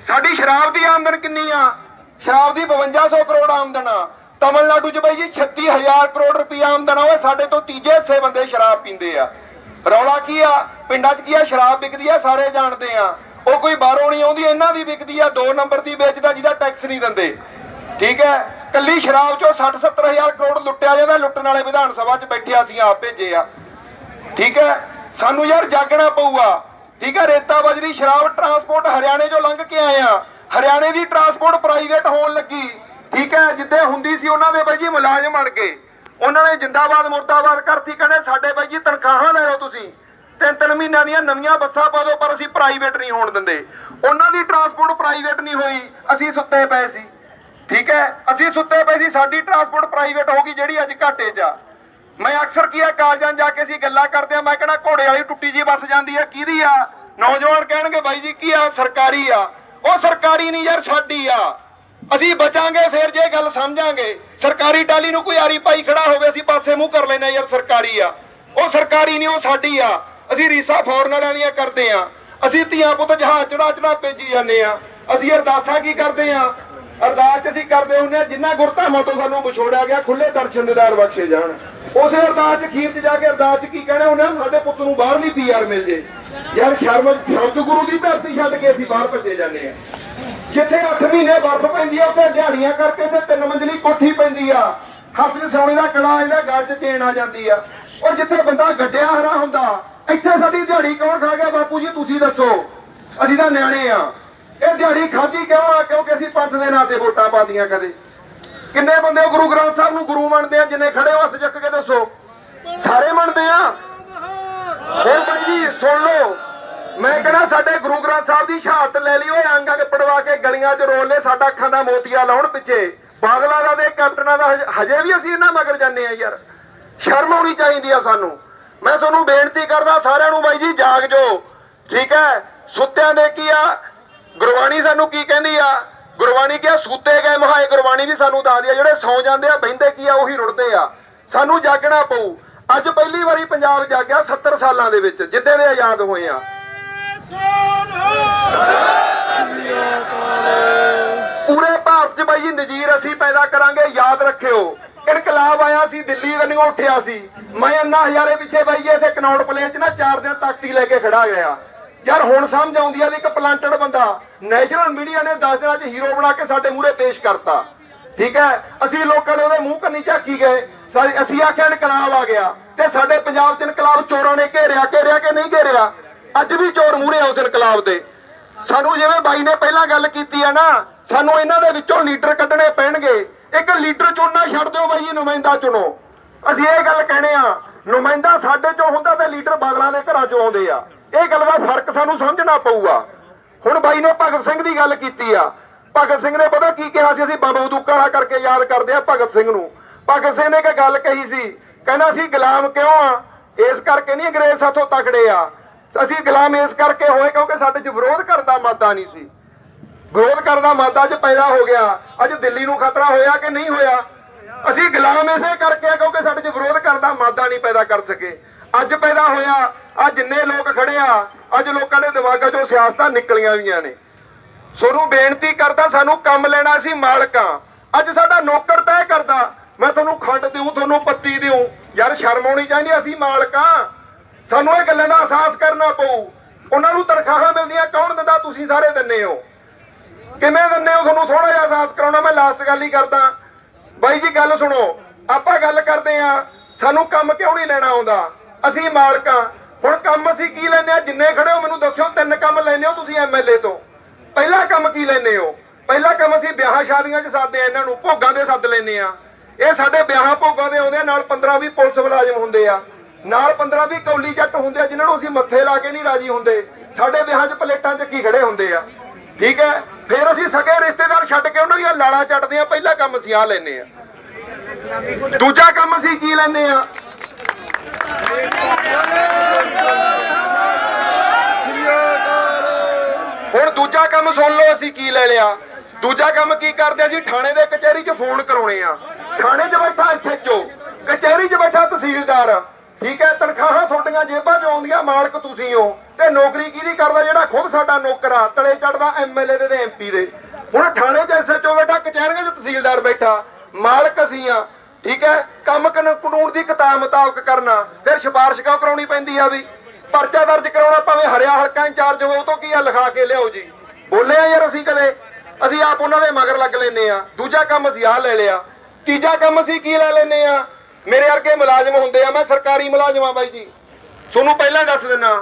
ਸਾਡੀ ਸ਼ਰਾਬ ਦੀ ਆਮਦਨ ਕਿੰਨੀ ਆ? ਸ਼ਰਾਬ ਦੀ 5200 ਕਰੋੜ ਆਮਦਨ ਆ। ਤਮਿਲਨਾਡੂ 'ਚ ਬਾਈ ਜੀ 36000 ਕਰੋੜ ਰੁਪਏ ਆਮਦਨ ਆ ਉਹ ਸਾਡੇ ਤੋਂ ਤੀਜੇ ਹਿੱਸੇ ਬੰਦੇ ਸ਼ਰਾਬ ਪੀਂਦੇ ਆ। ਰੌਲਾ ਕੀ ਆ? ਪਿੰਡਾਂ 'ਚ ਕੀ ਆ? ਸ਼ਰਾਬ ਵਿਕਦੀ ਆ ਸਾਰੇ ਜਾਣਦੇ ਆ। ਉਹ ਕੋਈ ਬਾਹਰੋਂ ਨਹੀਂ ਆਉਂਦੀ ਇਹਨਾਂ ਦੀ ਵਿਕਦੀ ਆ ਦੋ ਨੰਬਰ ਦੀ ਵੇਚਦਾ ਜਿਹਦਾ ਟੈਕਸ ਨਹੀਂ ਦਿੰਦੇ। ਠੀਕ ਹੈ? ਕੱਲੀ ਸ਼ਰਾਬ 'ਚੋਂ 60 70000 ਕਰੋੜ ਲੁੱਟਿਆ ਜਾਂਦਾ, ਲੁੱਟਣ ਵਾਲੇ ਵਿਧਾਨ ਸਭਾ 'ਚ ਬੈਠੇ ਅਸੀਂ ਆਪ ਭੇਜੇ ਆ। ਠੀਕ ਹੈ? ਸਾਨੂੰ ਯਾਰ ਜਾਗਣਾ ਪਊਗਾ। ਠੀਕ ਹੈ? ਰੇਤਾ ਬਜਰੀ, ਸ਼ਰਾਬ, ਟਰਾਂਸਪੋਰਟ ਹਰਿਆਣੇ 'ਚੋਂ ਲੰਘ ਕੇ ਆਏ ਆ। ਹਰਿਆਣੇ ਦੀ ਟਰਾਂਸਪੋਰਟ ਪ੍ਰਾਈਵੇਟ ਹੋਣ ਲੱਗੀ। ਠੀਕ ਹੈ? ਜਿੱਦੇ ਹੁੰਦੀ ਸੀ ਉਹਨਾਂ ਦੇ ਬਾਈ ਜੀ ਮੁਲਾਜ਼ਮ ਬਣ ਗਏ। ਉਹਨਾਂ ਨੇ ਜਿੰਦਾਬਾਦ, ਮੁਰਦਾਬਾਦ ਕਰਤੀ, ਕਹਿੰਦੇ ਸਾਡੇ ਬਾਈ ਜੀ ਤਨਖਾਹਾਂ ਲੈ ਲਓ ਤੁਸੀਂ। ਤਿੰਨ ਤਿੰਨ ਮਹੀਨਿਆਂ ਦੀਆਂ ਨਵੀਆਂ ਬੱਸਾਂ ਪਾ ਦਿਓ, ਪਰ ਅਸੀਂ ਪ੍ਰਾਈਵੇਟ ਨਹੀਂ ਹੋਣ ਦਿੰਦੇ। ਉਹਨਾਂ ਦੀ ਟਰਾਂਸਪੋਰਟ ਪ੍ਰਾਈਵੇਟ ਨਹੀਂ ਹੋਈ। ਅਸੀਂ ਸੁੱਤੇ ਪਏ ਸੀ। ਠੀਕ ਹੈ? ਅਸੀਂ ਸੁੱਤੇ ਪਏ ਸੀ, ਸਾਡੀ ਟਰਾਂਸਪੋਰਟ ਪ੍ਰਾਈਵੇਟ ਹੋ ਗਈ ਜਿਹੜੀ ਅੱਜ ਘਾਟੇ 'ਚ ਆ। ਮੈਂ ਅਕਸਰ ਕੀ ਆ, ਕਾਲਜਾਂ 'ਚ ਜਾ ਕੇ ਅਸੀਂ ਗੱਲਾਂ ਕਰਦੇ ਆ, ਮੈਂ ਕਹਿੰਦਾ ਘੋੜੇ ਵਾਲੀ ਟੁੱਟੀ ਜੀ ਬੱਸ ਜਾਂਦੀ ਆ, ਕਿਹਦੀ ਆ? ਨੌਜਵਾਨ ਕਹਿਣਗੇ ਬਾਈ ਜੀ, ਕੀ ਆ, ਸਰਕਾਰੀ ਆ। ਉਹ ਸਰਕਾਰੀ ਨਹੀਂ ਯਾਰ, ਸਾਡੀ ਆ। ਅਸੀਂ ਬਚਾਂਗੇ, ਫਿਰ ਜੇ ਗੱਲ ਸਮਝਾਂਗੇ। ਸਰਕਾਰੀ ਟਾਲੀ ਨੂੰ ਕੋਈ ਆਰੀ ਪਾਈ ਖੜਾ ਹੋਵੇ, ਅਸੀਂ ਪਾਸੇ ਮੂੰਹ ਕਰ ਲੈਣਾ ਯਾਰ ਸਰਕਾਰੀ ਆ। ਉਹ ਸਰਕਾਰੀ ਨਹੀਂ, ਉਹ ਸਾਡੀ ਆ। ਅਸੀਂ ਰੀਸਾ ਫੌਰਨ ਵਾਲਿਆਂ ਦੀਆਂ ਕਰਦੇ ਆ। ਅਸੀਂ ਧੀਆਂ ਪੁੱਤ ਜਹਾਜ਼ ਚੜਾ ਚੜਾ ਭੇਜੀ ਜਾਂਦੇ ਆ। ਅਸੀਂ ਅਰਦਾਸਾਂ ਕੀ ਕਰਦੇ ਆ? ਅਰਦਾਸ ਅਸੀਂ ਕਰਦੇ ਹੁੰਦੇ ਆ ਜਿੰਨਾ ਗੁਰਧਾਮਾਂ ਤੋਂ ਸਾਨੂੰ ਵਿਛੋੜਿਆ ਗਿਆ ਖੁੱਲੇ ਦਰਸ਼ਨ ਦੇਦਾਰ ਬਖਸ਼ੇ ਜਾਣ। ਉਸੇ ਅਰਦਾਸ 'ਚ ਖੀਰ 'ਚ ਜਾ ਕੇ ਅਰਦਾਸ 'ਚ ਕੀ ਕਹਿਣਾ ਹੁੰਦੇ ਸਾਡੇ ਪੁੱਤ ਨੂੰ ਬਾਹਰਲੀ ਪੀਆਰ ਮਿਲ ਜੇ। ਯਾਰ ਸ਼ਰਮ ਸ਼ਬਦ ਗੁਰੂ ਦੀ ਧਰਤੀ ਛੱਡ ਕੇ ਅਸੀਂ ਬਾਹਰ ਭੱਜੇ ਜਾਂਦੇ ਆ ਜਿੱਥੇ 8 ਮਹੀਨੇ ਬਰਫ਼ ਪੈਂਦੀ ਆ, ਉੱਥੇ ਦਿਹਾੜੀਆਂ ਕਰਕੇ ਤੇ ਤਿੰਨ ਮੰਜ਼ਲੀ ਕੋਠੀ ਪੈਂਦੀ ਆ। ਹੱਥ 'ਚ ਸੋਨੇ ਦਾ ਕੜਾ, ਇਹਦਾ ਗਲ 'ਚ ਚੇਨ ਆ ਜਾਂਦੀ ਆ। ਉਹ ਜਿੱਥੇ ਬੰਦਾ ਗੱਡਿਆ ਹਰਾ ਹੁੰਦਾ, ਇੱਥੇ ਸਾਡੀ ਦਿਹਾੜੀ ਕੌਣ ਖਾ ਗਿਆ? ਬਾਪੂ ਜੀ, ਤੁਸੀਂ ਦੱਸੋ। ਅਸੀਂ ਤਾਂ ਨਿਆਣੇ ਆ। ਇਹ ਦਿਹਾੜੀ ਖਾਧੀ ਕਿਉਂ ਆ? ਕਿਉਂਕਿ ਅਸੀਂ ਪੰਥ ਦੇ ਨਾਂ ਤੇ ਵੋਟਾਂ ਪਾਦੀਆਂ ਕਦੇ। ਕਿੰਨੇ ਬੰਦੇ ਗੁਰੂ ਗ੍ਰੰਥ ਸਾਹਿਬ ਨੂੰ ਗੁਰੂ ਮੰਨਦੇ ਆ, ਜਿੰਨੇ ਖੜੇ ਹੋ ਹੱਥ ਚੱਕ ਕੇ ਦੱਸੋ? ਸਾਰੇ ਮੰਨਦੇ ਆ? ਹੁਣ ਬਾਈ ਜੀ, ਸੁਣ ਲਓ। ਮੈਂ ਕਹਿੰਦਾ ਸਾਡੇ ਗੁਰੂ ਗ੍ਰੰਥ ਸਾਹਿਬ ਦੀ ਸ਼ਹਾਦਤ ਲੈ ਲਈ, ਓਏ ਅੰਗ ਅੰਗ ਪੜਵਾ ਕੇ ਗਲੀਆਂ 'ਚ ਰੋਲ ਲੈ, ਸਾਡਾ ਅੱਖਾਂ ਦਾ ਮੋਤੀਆ ਲਾਉਣ ਪਿੱਛੇ। ਬਾਦਲਾਂ ਦਾ ਤੇ ਕੈਪਟਨਾਂ ਦਾ ਹਜੇ- ਹਜੇ ਵੀ ਅਸੀਂ ਇਹਨਾਂ ਮਗਰ ਜਾਂਦੇ ਆ ਯਾਰ। ਸ਼ਰਮ ਆਉਣੀ ਚਾਹੀਦੀ ਆ ਸਾਨੂੰ। ਮੈਂ ਤੁਹਾਨੂੰ ਬੇਨਤੀ ਕਰਦਾ ਸਾਰਿਆਂ ਨੂੰ ਬਾਈ ਜੀ, ਜਾਗ ਜੋ ਠੀਕ ਹੈ? ਸੁੱਤਿਆਂ ਦੇ ਕੀ ਆ? ਗੁਰਬਾਣੀ ਸਾਨੂੰ ਕੀ ਕਹਿੰਦੀ ਆ? ਗੁਰਬਾਣੀ ਕਿਹਾ, ਸੂਤੇ ਗਏ ਮਹਾਏ। ਗੁਰਬਾਣੀ ਵੀ ਸਾਨੂੰ ਦੱਸਦੀ ਆ, ਜਿਹੜੇ ਸੌ ਜਾਂਦੇ ਆ, ਬਹਿੰਦੇ ਕੀ ਆ, ਉਹੀ ਰੁੜਦੇ ਆ। ਸਾਨੂੰ ਜਾਗਣਾ ਪਊ। ਅੱਜ ਪਹਿਲੀ ਵਾਰੀ ਪੰਜਾਬ ਜਾਗਿਆ 70 ਸਾਲਾਂ ਦੇ ਵਿੱਚ, ਜਿੱਦੇ ਦੇ ਆਜ਼ਾਦ ਹੋਏ ਆ। ਪੂਰੇ ਭਾਰਤ 'ਚ ਬਾਈ ਜੀ ਨਜ਼ੀਰ ਅਸੀਂ ਪੈਦਾ ਕਰਾਂਗੇ, ਯਾਦ ਰੱਖਿਓ। ਇਨਕਲਾਬ ਆਇਆ ਸੀ, ਦਿੱਲੀ ਕੰਨਿਓ ਉੱਠਿਆ ਸੀ। ਮੈਂ ਅੰਨਾ ਹਜ਼ਾਰੇ ਪਿੱਛੇ ਬਾਈ ਇੱਥੇ ਕਨੌੜ ਪਲੇਸ 'ਚ ਨਾ ਚਾਰ ਦਿਨ ਤਖਤੀ ਲੈ ਕੇ ਖੜਾ ਗਿਆ। ਯਾਰ ਹੁਣ ਸਮਝ ਆਉਂਦੀ ਆ ਵੀ ਇੱਕ ਪਲਾਂਟਡ ਬੰਦਾ ਨੈਸ਼ਨਲ ਮੀਡੀਆ ਨੇ 10 ਦਿਨਾਂ 'ਚ ਹੀਰੋ ਬਣਾ ਕੇ ਸਾਡੇ ਮੂਹਰੇ ਪੇਸ਼ ਕਰਤਾ। ਠੀਕ ਹੈ? ਅਸੀਂ ਲੋਕਾਂ ਨੇ ਉਹਦੇ ਮੂੰਹ ਕੰਨੀ ਝਾਕੀ ਗਏ। ਅਸੀਂ ਆਖਿਆ ਇਨਕਲਾਬ ਆ ਗਿਆ। ਤੇ ਸਾਡੇ ਪੰਜਾਬ 'ਚ ਇਨਕਲਾਬ ਚੋਰਾਂ ਨੇ ਘੇਰਿਆ ਘੇਰਿਆ ਕਿ ਨਹੀਂ ਘੇਰਿਆ? ਅੱਜ ਵੀ ਚੋਰ ਮੂਹਰੇ ਆ ਉਸ ਇਨਕਲਾਬ ਦੇ। ਸਾਨੂੰ ਜਿਵੇਂ ਬਾਈ ਨੇ ਪਹਿਲਾਂ ਗੱਲ ਕੀਤੀ ਹੈ ਨਾ, ਸਾਨੂੰ ਇਹਨਾਂ ਦੇ ਵਿੱਚੋਂ ਲੀਡਰ ਕੱਢਣੇ ਪੈਣਗੇ। ਇੱਕ ਲੀਡਰ ਚੁਣਨਾ ਛੱਡ ਦਿਓ ਬਾਈ ਜੀ, ਨੁਮਾਇੰਦਾ ਚੁਣੋ। ਅਸੀਂ ਇਹ ਗੱਲ ਕਹਿੰਦੇ ਆ, ਨੁਮਾਇੰਦਾ ਸਾਡੇ ਚੋਂ ਹੁੰਦਾ ਤੇ ਲੀਡਰ ਬਾਦਲਾਂ ਦੇ ਘਰਾਂ ਚੋਂ ਆਉਂਦੇ ਆ। ਇਹ ਗੱਲ ਦਾ ਫ਼ਰਕ ਸਾਨੂੰ ਸਮਝਣਾ ਪਊਗਾ। ਹੁਣ ਬਾਈ ਨੇ ਭਗਤ ਸਿੰਘ ਦੀ ਗੱਲ ਕੀਤੀ ਆ। ਭਗਤ ਸਿੰਘ ਨੇ ਪਤਾ ਕੀ ਕਿਹਾ ਸੀ? ਅਸੀਂ ਬੰਬ ਬੰਦੂਕਾਂ ਵਾਲਾ ਕਰਕੇ ਯਾਦ ਕਰਦੇ ਆ ਭਗਤ ਸਿੰਘ ਨੂੰ। ਭਗਤ ਸਿੰਘ ਨੇ ਇੱਕ ਗੱਲ ਕਹੀ ਸੀ। ਕਹਿੰਦਾ ਸੀ ਗੁਲਾਮ ਕਿਉਂ ਆ? ਇਸ ਕਰਕੇ ਨਹੀਂ ਅੰਗਰੇਜ਼ ਸਾਥੋਂ ਤਕੜੇ ਆ। ਅਸੀਂ ਗੁਲਾਮ ਇਸ ਕਰਕੇ ਹੋਏ ਕਿਉਂਕਿ ਸਾਡੇ 'ਚ ਵਿਰੋਧ ਕਰਨ ਦਾ ਮਾਦਾ ਨਹੀਂ ਸੀ। ਵਿਰੋਧ ਕਰਨ ਦਾ ਮਾਦਾ ਅੱਜ ਪੈਦਾ ਹੋ ਗਿਆ। ਅੱਜ ਦਿੱਲੀ ਨੂੰ ਖਤਰਾ ਹੋਇਆ ਕਿ ਨਹੀਂ ਹੋਇਆ? ਅਸੀਂ ਗੁਲਾਮ ਇਸੇ ਕਰਕੇ ਕਿਉਂਕਿ ਸਾਡੇ 'ਚ ਵਿਰੋਧ ਕਰਨ ਦਾ ਮਾਦਾ ਨਹੀਂ ਪੈਦਾ ਕਰ ਸਕੇ। ਅੱਜ ਪੈਦਾ ਹੋਇਆ ਅੱਜ ਜਿੰਨੇ ਲੋਕ ਖੜੇ ਆ, ਅੱਜ ਲੋਕਾਂ ਦੇ ਦਿਮਾਗਾਂ 'ਚੋਂ ਸਿਆਸਤਾਂ ਨਿਕਲੀਆਂ ਹੋਈਆਂ ਨੇ। ਸੋਨੂੰ ਬੇਨਤੀ ਕਰਦਾ, ਸਾਨੂੰ ਕੰਮ ਲੈਣਾ ਸੀ ਮਾਲਕਾਂ। ਅੱਜ ਸਾਡਾ ਨੌਕਰ ਤੈਅ ਕਰਦਾ, ਮੈਂ ਤੁਹਾਨੂੰ ਖੰਡ ਦਿਉ ਤੁਹਾਨੂੰ ਪੱਤੀ ਦਿਉ ਯਾਰ, ਸ਼ਰਮ ਆਉਣੀ ਚਾਹੀਦੀ ਅਸੀਂ ਮਾਲਕਾਂ। ਸਾਨੂੰ ਇਹ ਗੱਲਾਂ ਦਾ ਅਹਿਸਾਸ ਕਰਨਾ ਪਊ। ਉਹਨਾਂ ਨੂੰ ਤਨਖਾਹਾਂ ਮਿਲਦੀਆਂ, ਕੌਣ ਦਿੰਦਾ? ਤੁਸੀਂ ਸਾਰੇ ਦਿੰਨੇ ਹੋ। ਕਿਵੇਂ ਦਿੰਨੇ ਹੋ? ਤੁਹਾਨੂੰ ਥੋੜਾ ਜਿਹਾ ਅਹਿਸਾਸ ਕਰਾਉਣਾ, ਮੈਂ ਲਾਸਟ ਗੱਲ ਹੀ ਕਰਦਾ। ਬਾਈ ਜੀ, ਗੱਲ ਸੁਣੋ। ਆਪਾਂ ਗੱਲ ਕਰਦੇ ਆ, ਸਾਨੂੰ ਕੰਮ ਕਿਉਂ ਨਹੀਂ ਲੈਣਾ ਆਉਂਦਾ? ਅਸੀਂ ਮਾਲਕਾਂ। ਹੁਣ ਕੰਮ ਅਸੀਂ ਕੀ ਲੈਨੇ ਆ? ਜਿੰਨੇ ਖੜੇ ਹੋ, ਮੈਨੂੰ ਦੱਸਿਓ, ਤਿੰਨ ਕੰਮ ਲੈਨੇ ਹੋ ਤੁਸੀਂ ਐਮਐਲਏ ਤੋਂ। ਪਹਿਲਾ ਕੰਮ ਕੀ ਲੈਨੇ ਹੋ? ਪਹਿਲਾ ਕੰਮ ਅਸੀਂ ਵਿਆਹਾਂ ਸ਼ਾਦੀਆਂ 'ਚ ਸਾਦੇ ਇਹਨਾਂ ਨੂੰ ਭੋਗਾਂ ਦੇ ਸੱਦ ਲੈਨੇ ਆ। ਇਹ ਸਾਡੇ ਵਿਆਹਾਂ ਭੋਗਾਂ ਦੇ ਆਉਂਦੇ ਨਾਲ 15 20 ਪੁਲਿਸ ਮੁਲਾਜ਼ਮ ਹੁੰਦੇ ਆ। ਨਾਲ 15 20 ਕੌਲੀ ਜੱਟ ਹੁੰਦੇ ਆ, ਜਿਨ੍ਹਾਂ ਨੂੰ ਅਸੀਂ ਮੱਥੇ ਲਾ ਕੇ ਨਹੀਂ ਰਾਜੀ ਹੁੰਦੇ। ਸਾਡੇ ਵਿਆਹਾਂ 'ਚ ਪਲੇਟਾਂ 'ਚ ਕੀ ਖੜੇ ਹੁੰਦੇ ਆ? ਠੀਕ ਹੈ? ਫਿਰ ਅਸੀਂ ਸਗੇ ਰਿਸ਼ਤੇਦਾਰ ਛੱਡ ਕੇ ਉਹਨਾਂ ਦੀਆਂ ਲਾਲਾਂ ਚੱਟਦੇ ਆ, ਪਹਿਲਾ ਕੰਮ ਅਸੀਂ ਆ ਲੈਨੇ ਆ। ਦੂਜਾ ਕੰਮ ਅਸੀਂ ਕੀ ਲੈਨੇ ਆ? ਹੁਣ ਦੂਜਾ ਕੰਮ ਸੁਣ ਲਓ ਅਸੀਂ ਕੀ ਲੈ ਲਿਆ। ਦੂਜਾ ਕੰਮ ਕੀ ਕਰਦੇ ਆ ਜੀ? ਥਾਣੇ ਦੇ ਕਚਹਿਰੀ 'ਚ ਫੋਨ ਕਰਾਉਣੇ ਆ। ਥਾਣੇ 'ਚ ਬੈਠਾ ਐਸਐਚਓ ਕਚਹਿਰੀ 'ਚ ਬੈਠਾ ਤਹਿਸੀਲਦਾਰ। ਠੀਕ ਹੈ, ਤਨਖਾਹਾਂ ਤੁਹਾਡੀਆਂ ਜੇਬਾਂ 'ਚ ਆਉਂਦੀਆਂ, ਮਾਲਕ ਤੁਸੀਂ ਹੋ। ਤੇ ਨੌਕਰੀ ਕਿਹਦੀ ਕਰਦਾ ਜਿਹੜਾ ਖੁਦ ਸਾਡਾ ਨੌਕਰ ਆ? ਤਲੇ ਚੜਦਾ ਐਮਐਲਏ ਦੇ ਤੇ ਐਮਪੀ ਦੇ। ਹੁਣ ਥਾਣੇ 'ਚ ਐਸਐਚਓ ਬੈਠਾ, ਕਚਹਿਰੀਆਂ 'ਚ ਤਹਿਸੀਲਦਾਰ ਬੈਠਾ। ਮਾਲਕ ਅਸੀਂ ਆ। ਠੀਕ ਹੈ? ਕੰਮ ਕਾਨੂੰਨ ਕਾਨੂੰਨ ਦੀ ਕਿਤਾਬ ਮੁਤਾਬਕ ਕਰਨਾ, ਫਿਰ ਸਿਫਾਰਿਸ਼ ਕਿਉਂ ਕਰਾਉਣੀ ਪੈਂਦੀ ਆ ਵੀ। ਪਰਚਾ ਦਰਜ ਕਰਾਉਣਾ ਭਾਵੇਂ ਹਰਿਆ ਹਲਕਾ ਇੰਚਾਰਜ ਹੋਵੇ, ਉਹ ਤੋਂ ਕੀ ਆ? ਲਿਖਾ ਕੇ ਲਿਆਓ ਜੀ। ਬੋਲੇ ਆ ਯਾਰ ਅਸੀਂ ਕਦੇ। ਅਸੀਂ ਆਪ ਉਹਨਾਂ ਦੇ ਮਗਰ ਲੱਗ ਲੈਨੇ ਆ। ਦੂਜਾ ਕੰਮ ਅਸੀਂ ਆਹ ਲੈ ਲਿਆ। ਤੀਜਾ ਕੰਮ ਅਸੀਂ ਕੀ ਲੈ ਲੈਨੇ ਆ? ਮੇਰੇ ਵਰਗੇ ਮੁਲਾਜ਼ਮ ਹੁੰਦੇ ਆ, ਮੈਂ ਸਰਕਾਰੀ ਮੁਲਾਜ਼ਮ ਆ ਬਾਈ ਜੀ। ਤੁਹਾਨੂੰ ਪਹਿਲਾਂ ਦੱਸ ਦਿੰਨਾ,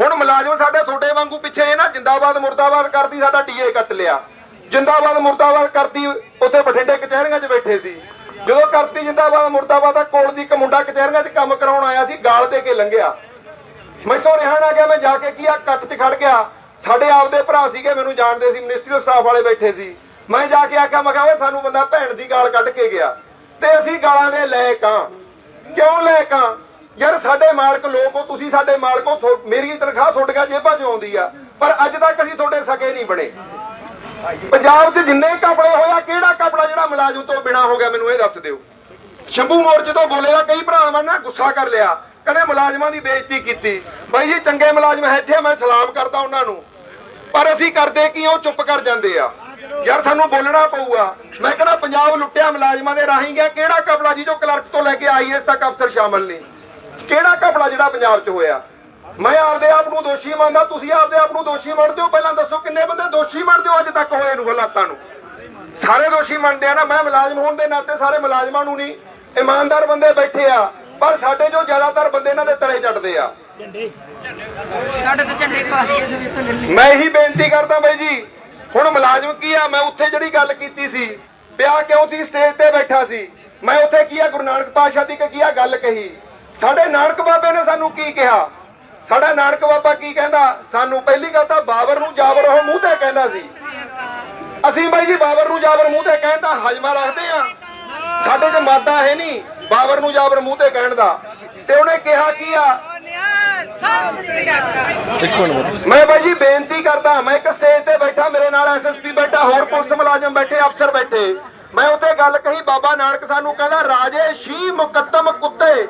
ਹੁਣ ਮੁਲਾਜ਼ਮ ਸਾਡੇ ਤੁਹਾਡੇ ਵਾਂਗੂ ਪਿੱਛੇ ਇਹ ਨਾ, ਜਿੰਦਾਬਾਦ ਮੁਰਦਾਬਾਦ ਕਰਦੀ, ਸਾਡਾ ਟੀਏ ਕੱਟ ਲਿਆ। ਜਿੰਦਾਬਾਦ ਮੁਰਦਾਬਾਦ ਕਰਦੀ, ਉੱਥੇ ਬਠਿੰਡੇ ਕਚਹਿਰੀਆਂ 'ਚ ਬੈਠੇ ਸੀ। ਜਦੋਂ ਕਰਤੀ ਜਿੰਦਾਬਾਦ, ਮੁਰਦਾਬਾਦ ਆ, ਕੋਲ ਦੀ ਇੱਕ ਮੁੰਡਾ ਕਚਹਿਰੀਆਂ 'ਚ ਕੰਮ ਕਰਾਉਣ ਆਇਆ ਸੀ, ਗਾਲ ਦੇ ਕੇ ਲੰਘਿਆ। ਮੈਥੋਂ ਰਿਹਾਨ ਆ ਗਿਆ, ਮੈਂ ਜਾ ਕੇ ਕੀ ਆ, ਕੱਟ 'ਚ ਖੜ ਗਿਆ। ਸਾਡੇ ਆਪਦੇ ਭਰਾ ਸੀਗੇ, ਮੈਨੂੰ ਜਾਣਦੇ ਸੀ ਮਿਨਿਸਟਰੀ ਸਟਾਫ ਵਾਲੇ ਬੈਠੇ ਸੀ। ਮੈਂ ਜਾ ਕੇ ਆਖਿਆ, ਮੈਂ ਕਿਹਾ, ਓਏ, ਸਾਨੂੰ ਬੰਦਾ ਭੈਣ ਦੀ ਗਾਲ ਕੱਢ ਕੇ ਗਿਆ। ਤੇ ਅਸੀਂ ਗਾਲਾਂ ਦੇ ਲੈ ਕਾਂ ਕਿਉਂ ਲੈ ਕਾਂ ਯਾਰ, ਸਾਡੇ ਮਾਲਕ ਲੋਕ ਹੋ, ਤੁਸੀਂ ਸਾਡੇ ਮਾਲਕ ਹੋ ਮੇਰੀ ਤਨਖਾਹ ਤੁਹਾਡੀਆਂ ਜੇਬਾਂ 'ਚ ਆਉਂਦੀ ਆ। ਪਰ ਅੱਜ ਤੱਕ ਅਸੀਂ ਤੁਹਾਡੇ ਸਕੇ ਨਹੀਂ ਬਣੇ। ਪੰਜਾਬ 'ਚ ਜਿੰਨੇ ਕਪੜੇ ਹੋਇਆ ਕਿਹੜਾ ਕਪੜਾ ਜਿਹੜਾ ਮੁਲਾਜ਼ਮ ਤੋਂ ਬਿਨਾ ਹੋ ਗਿਆ ਮੈਨੂੰ ਇਹ ਦੱਸ ਦਿਓ। ਸ਼ੰਭੂ ਮੋਰਚੇ ਤੋਂ ਬੋਲੇਗਾ ਕਈ ਭਰਾਵਾਂ ਨੇ ਗੁੱਸਾ ਕਰ ਲਿਆ। ਕਹਿੰਦੇ ਮੁਲਾਜ਼ਮਾਂ ਦੀ ਬੇਇੱਜ਼ਤੀ ਕੀਤੀ। ਬਾਈ ਜੀ ਚੰਗੇ ਮੁਲਾਜ਼ਮ ਇੱਥੇ ਆ, ਮੈਂ ਸਲਾਮ ਕਰਦਾ ਉਹਨਾਂ ਨੂੰ। ਪਰ ਅਸੀਂ ਕਰਦੇ ਕੀ ਉਹ ਚੁੱਪ ਕਰ ਜਾਂਦੇ ਆ। ਯਾਰ ਸਾਨੂੰ ਬੋਲਣਾ ਪਊਗਾ। ਮੈਂ ਕਹਿੰਦਾ ਪੰਜਾਬ ਲੁੱਟਿਆ ਮੁਲਾਜ਼ਮਾਂ ਦੇ ਰਾਹੀਂ ਗਿਆ। ਕਿਹੜਾ ਕਪੜਾ ਜੀ ਜੋ ਕਲਰਕ ਤੋਂ ਲੈ ਕੇ ਆਈਐਸ ਤੱਕ ਅਫਸਰ ਸ਼ਾਮਲ ਨੇ ਕਿਹੜਾ ਕਪੜਾ ਜਿਹੜਾ ਪੰਜਾਬ 'ਚ ਹੋਇਆ? ਮੈਂ ਆਪਦੇ ਆਪ ਨੂੰ ਦੋਸ਼ੀ ਮੰਨਦਾ ਤੁਸੀਂ ਆਪਦੇ ਆਪ ਨੂੰ ਦੋਸ਼ੀ ਮੰਨਦੇ ਹੋ। ਪਹਿਲਾਂ ਦੱਸੋ ਕਿੰਨੇ ਬੰਦੇ ਦੋਸ਼ੀ ਮੰਨਦੇ ਹੋ ਅੱਜ ਤੱਕ ਹੋਏ ਨੂੰ ਹਾਲਾਤਾਂ ਨੂੰ? ਸਾਰੇ ਦੋਸ਼ੀ ਮੰਨਦੇ ਆ ਨਾ ਮੈਂ ਮੁਲਾਜ਼ਮ ਹੋਣ ਦੇ ਨਾਤੇ ਸਾਰੇ ਮੁਲਾਜ਼ਮਾਂ ਨੂੰ ਨਹੀਂ ਇਮਾਨਦਾਰ ਬੰਦੇ ਬੈਠੇ ਆ ਪਰ ਸਾਡੇ ਜੋ ਜ਼ਿਆਦਾਤਰ ਬੰਦੇ ਇਹਨਾਂ ਦੇ ਤਲੇ ਚੱਟਦੇ ਆ। ਸਾਡੇ ਤੇ ਝੰਡੇ ਪਾਸ ਕੇ ਦੇ ਵਿੱਚ ਲੈ ਲਈ ਮੈਂ ਇਹੀ ਬੇਨਤੀ ਕਰਦਾ ਬਾਈ ਜੀ ਹੁਣ ਮੁਲਾਜ਼ਮ ਕੀ ਆ ਮੈਂ ਉੱਥੇ ਜਿਹੜੀ ਗੱਲ ਕੀਤੀ ਸੀ ਪਿਆ ਕਿਉਂ ਸੀ ਸਟੇਜ ਤੇ ਬੈਠਾ ਸੀ ਮੈਂ ਉੱਥੇ ਕੀ ਆ ਗੁਰੂ ਨਾਨਕ ਪਾਤਸ਼ਾਹ ਦੀ ਕੀ ਆ ਗੱਲ ਕਹੀ। ਸਾਡੇ ਨਾਨਕ ਬਾਬੇ ਨੇ ਸਾਨੂੰ ਕੀ ਕਿਹਾ? ਸਾਡਾ ਨਾਨਕ ਬਾਬਾ ਕੀ ਕਹਿੰਦਾ? ਸਾਨੂੰ ਪਹਿਲੀ ਗੱਲ ਤਾਂ ਬਾਬਰ ਨੂੰ ਜਾਬਰ ਉਹ ਮੂੰਹ ਤੇ ਕਹਿੰਦਾ ਸੀ। ਅਸੀਂ ਬਾਈ ਜੀ ਬਾਬਰ ਨੂੰ ਜਾਬਰ ਮੂੰਹ ਤੇ ਕਹਿਣ ਦਾ ਹਜਮਾ ਰੱਖਦੇ ਆ ਸਾਡੇ 'ਚ ਮਾਦਾ ਹੈ ਨਹੀਂ ਬਾਬਰ ਨੂੰ ਜਾਬਰ ਮੂੰਹ ਤੇ ਕਹਿਣ ਦਾ। ਤੇ ਉਹਨੇ ਕਿਹਾ ਕੀ ਆ? ਮੈਂ ਬਾਈ ਜੀ ਬੇਨਤੀ ਕਰਦਾ ਮੈਂ ਇੱਕ ਸਟੇਜ ਤੇ ਬੈਠਾ ਮੇਰੇ ਨਾਲ ਐਸਐਸਪੀ ਬੈਠਾ ਹੋਰ ਪੁਲਿਸ ਮੁਲਾਜ਼ਮ ਬੈਠੇ ਅਫਸਰ ਬੈਠੇ। ਮੈਂ ਉੱਥੇ ਗੱਲ ਕਹੀ ਬਾਬਾ ਨਾਨਕ ਸਾਨੂੰ ਕਹਿੰਦਾ ਰਾਜੇ ਸ਼ੀ ਮੁਕੱਦਮ ਕੁੱਤੇ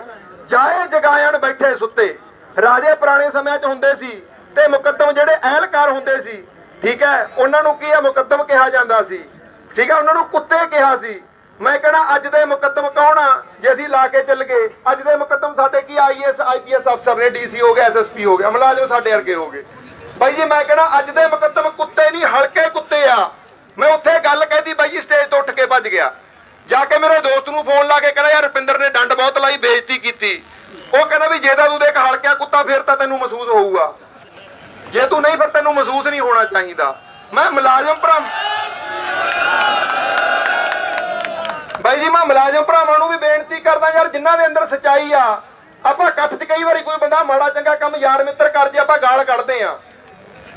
ਜਾਏ ਜਗਾਇਣ ਬੈਠੇ ਸੁੱਤੇ। ਰਾਜੇ ਪੁਰਾਣੇ ਸਮਿਆਂ 'ਚ ਹੁੰਦੇ ਸੀ ਤੇ ਮੁਕੱਦਮ ਜਿਹੜੇ ਅਹਿਲਕਾਰ ਹੁੰਦੇ ਸੀ, ਠੀਕ ਹੈ, ਉਹਨਾਂ ਨੂੰ ਕੀ ਹੈ, ਮੁਕੱਦਮ ਕਿਹਾ ਜਾਂਦਾ ਸੀ। ਠੀਕ ਹੈ, ਉਹਨਾਂ ਨੂੰ ਕੁੱਤੇ ਕਿਹਾ ਸੀ। ਮੈਂ ਕਹਿਣਾ, ਅੱਜ ਦੇ ਮੁਕੱਦਮ ਕੌਣ ਆ? ਜੇ ਅਸੀਂ ਲਾ ਕੇ ਚੱਲ ਗਏ, ਅੱਜ ਦੇ ਮੁਕੱਦਮ ਸਾਡੇ ਕੀ ਆਈਐਸ ਆਈਪੀਐਸ ਅਫਸਰ ਨੇ ਡੀਸੀ ਹੋ ਗਿਆ ਐਸਐਸਪੀ ਹੋ ਗਿਆ ਮੁਲਾਜ਼ਮ ਸਾਡੇ ਵਰਗੇ ਹੋ ਗਏ। ਬਾਈ ਜੀ, ਮੈਂ ਕਹਿਣਾ, ਅੱਜ ਦੇ ਮੁਕੱਦਮ ਕੁੱਤੇ ਨਹੀਂ, ਹਲਕੇ ਕੁੱਤੇ ਆ। ਮੈਂ ਉੱਥੇ ਗੱਲ ਕਹਿਦੀ ਬਾਈ ਜੀ ਸਟੇਜ ਤੋਂ ਉੱਠ ਕੇ ਭੱਜ ਗਿਆ। ਜਾ ਕੇ ਮੇਰੇ ਦੋਸਤ ਨੂੰ ਫੋਨ ਲਾ ਕੇ ਕਹਿੰਦਾ ਯਾਰ ਰੁਪਿੰਦਰ ਨੇ ਡੰਡ ਬਹੁਤ ਲਾਈ, ਬੇਇੱਜ਼ਤੀ ਕੀਤੀ। ਉਹ ਕਹਿੰਦਾ ਵੀ ਜੇ ਤਾਂ ਤੂੰ ਦੇਖ ਹਲਕਿਆ ਕੁੱਤਾ, ਫਿਰ ਤਾਂ ਤੈਨੂੰ ਮਹਿਸੂਸ ਹੋਊਗਾ। ਜੇ ਤੂੰ ਨਹੀਂ, ਫਿਰ ਤੈਨੂੰ ਮਹਿਸੂਸ ਨਹੀਂ ਹੋਣਾ ਚਾਹੀਦਾ। ਮੈਂ ਮੁਲਾਜ਼ਮ ਭਰਾ ਬਾਈ ਜੀ, ਮੈਂ ਮੁਲਾਜ਼ਮ ਭਰਾਵਾਂ ਨੂੰ ਵੀ ਬੇਨਤੀ ਕਰਦਾ, ਯਾਰ ਜਿਨ੍ਹਾਂ ਦੇ ਅੰਦਰ ਸਚਾਈ ਆ, ਆਪਾਂ ਕੱਪ 'ਚ ਕਈ ਵਾਰੀ ਕੋਈ ਬੰਦਾ ਮਾੜਾ, ਚੰਗਾ ਕੰਮ ਯਾਰ ਮਿੱਤਰ ਕਰ ਜੇ, ਆਪਾਂ ਗਾਲ ਕੱਢਦੇ ਆ।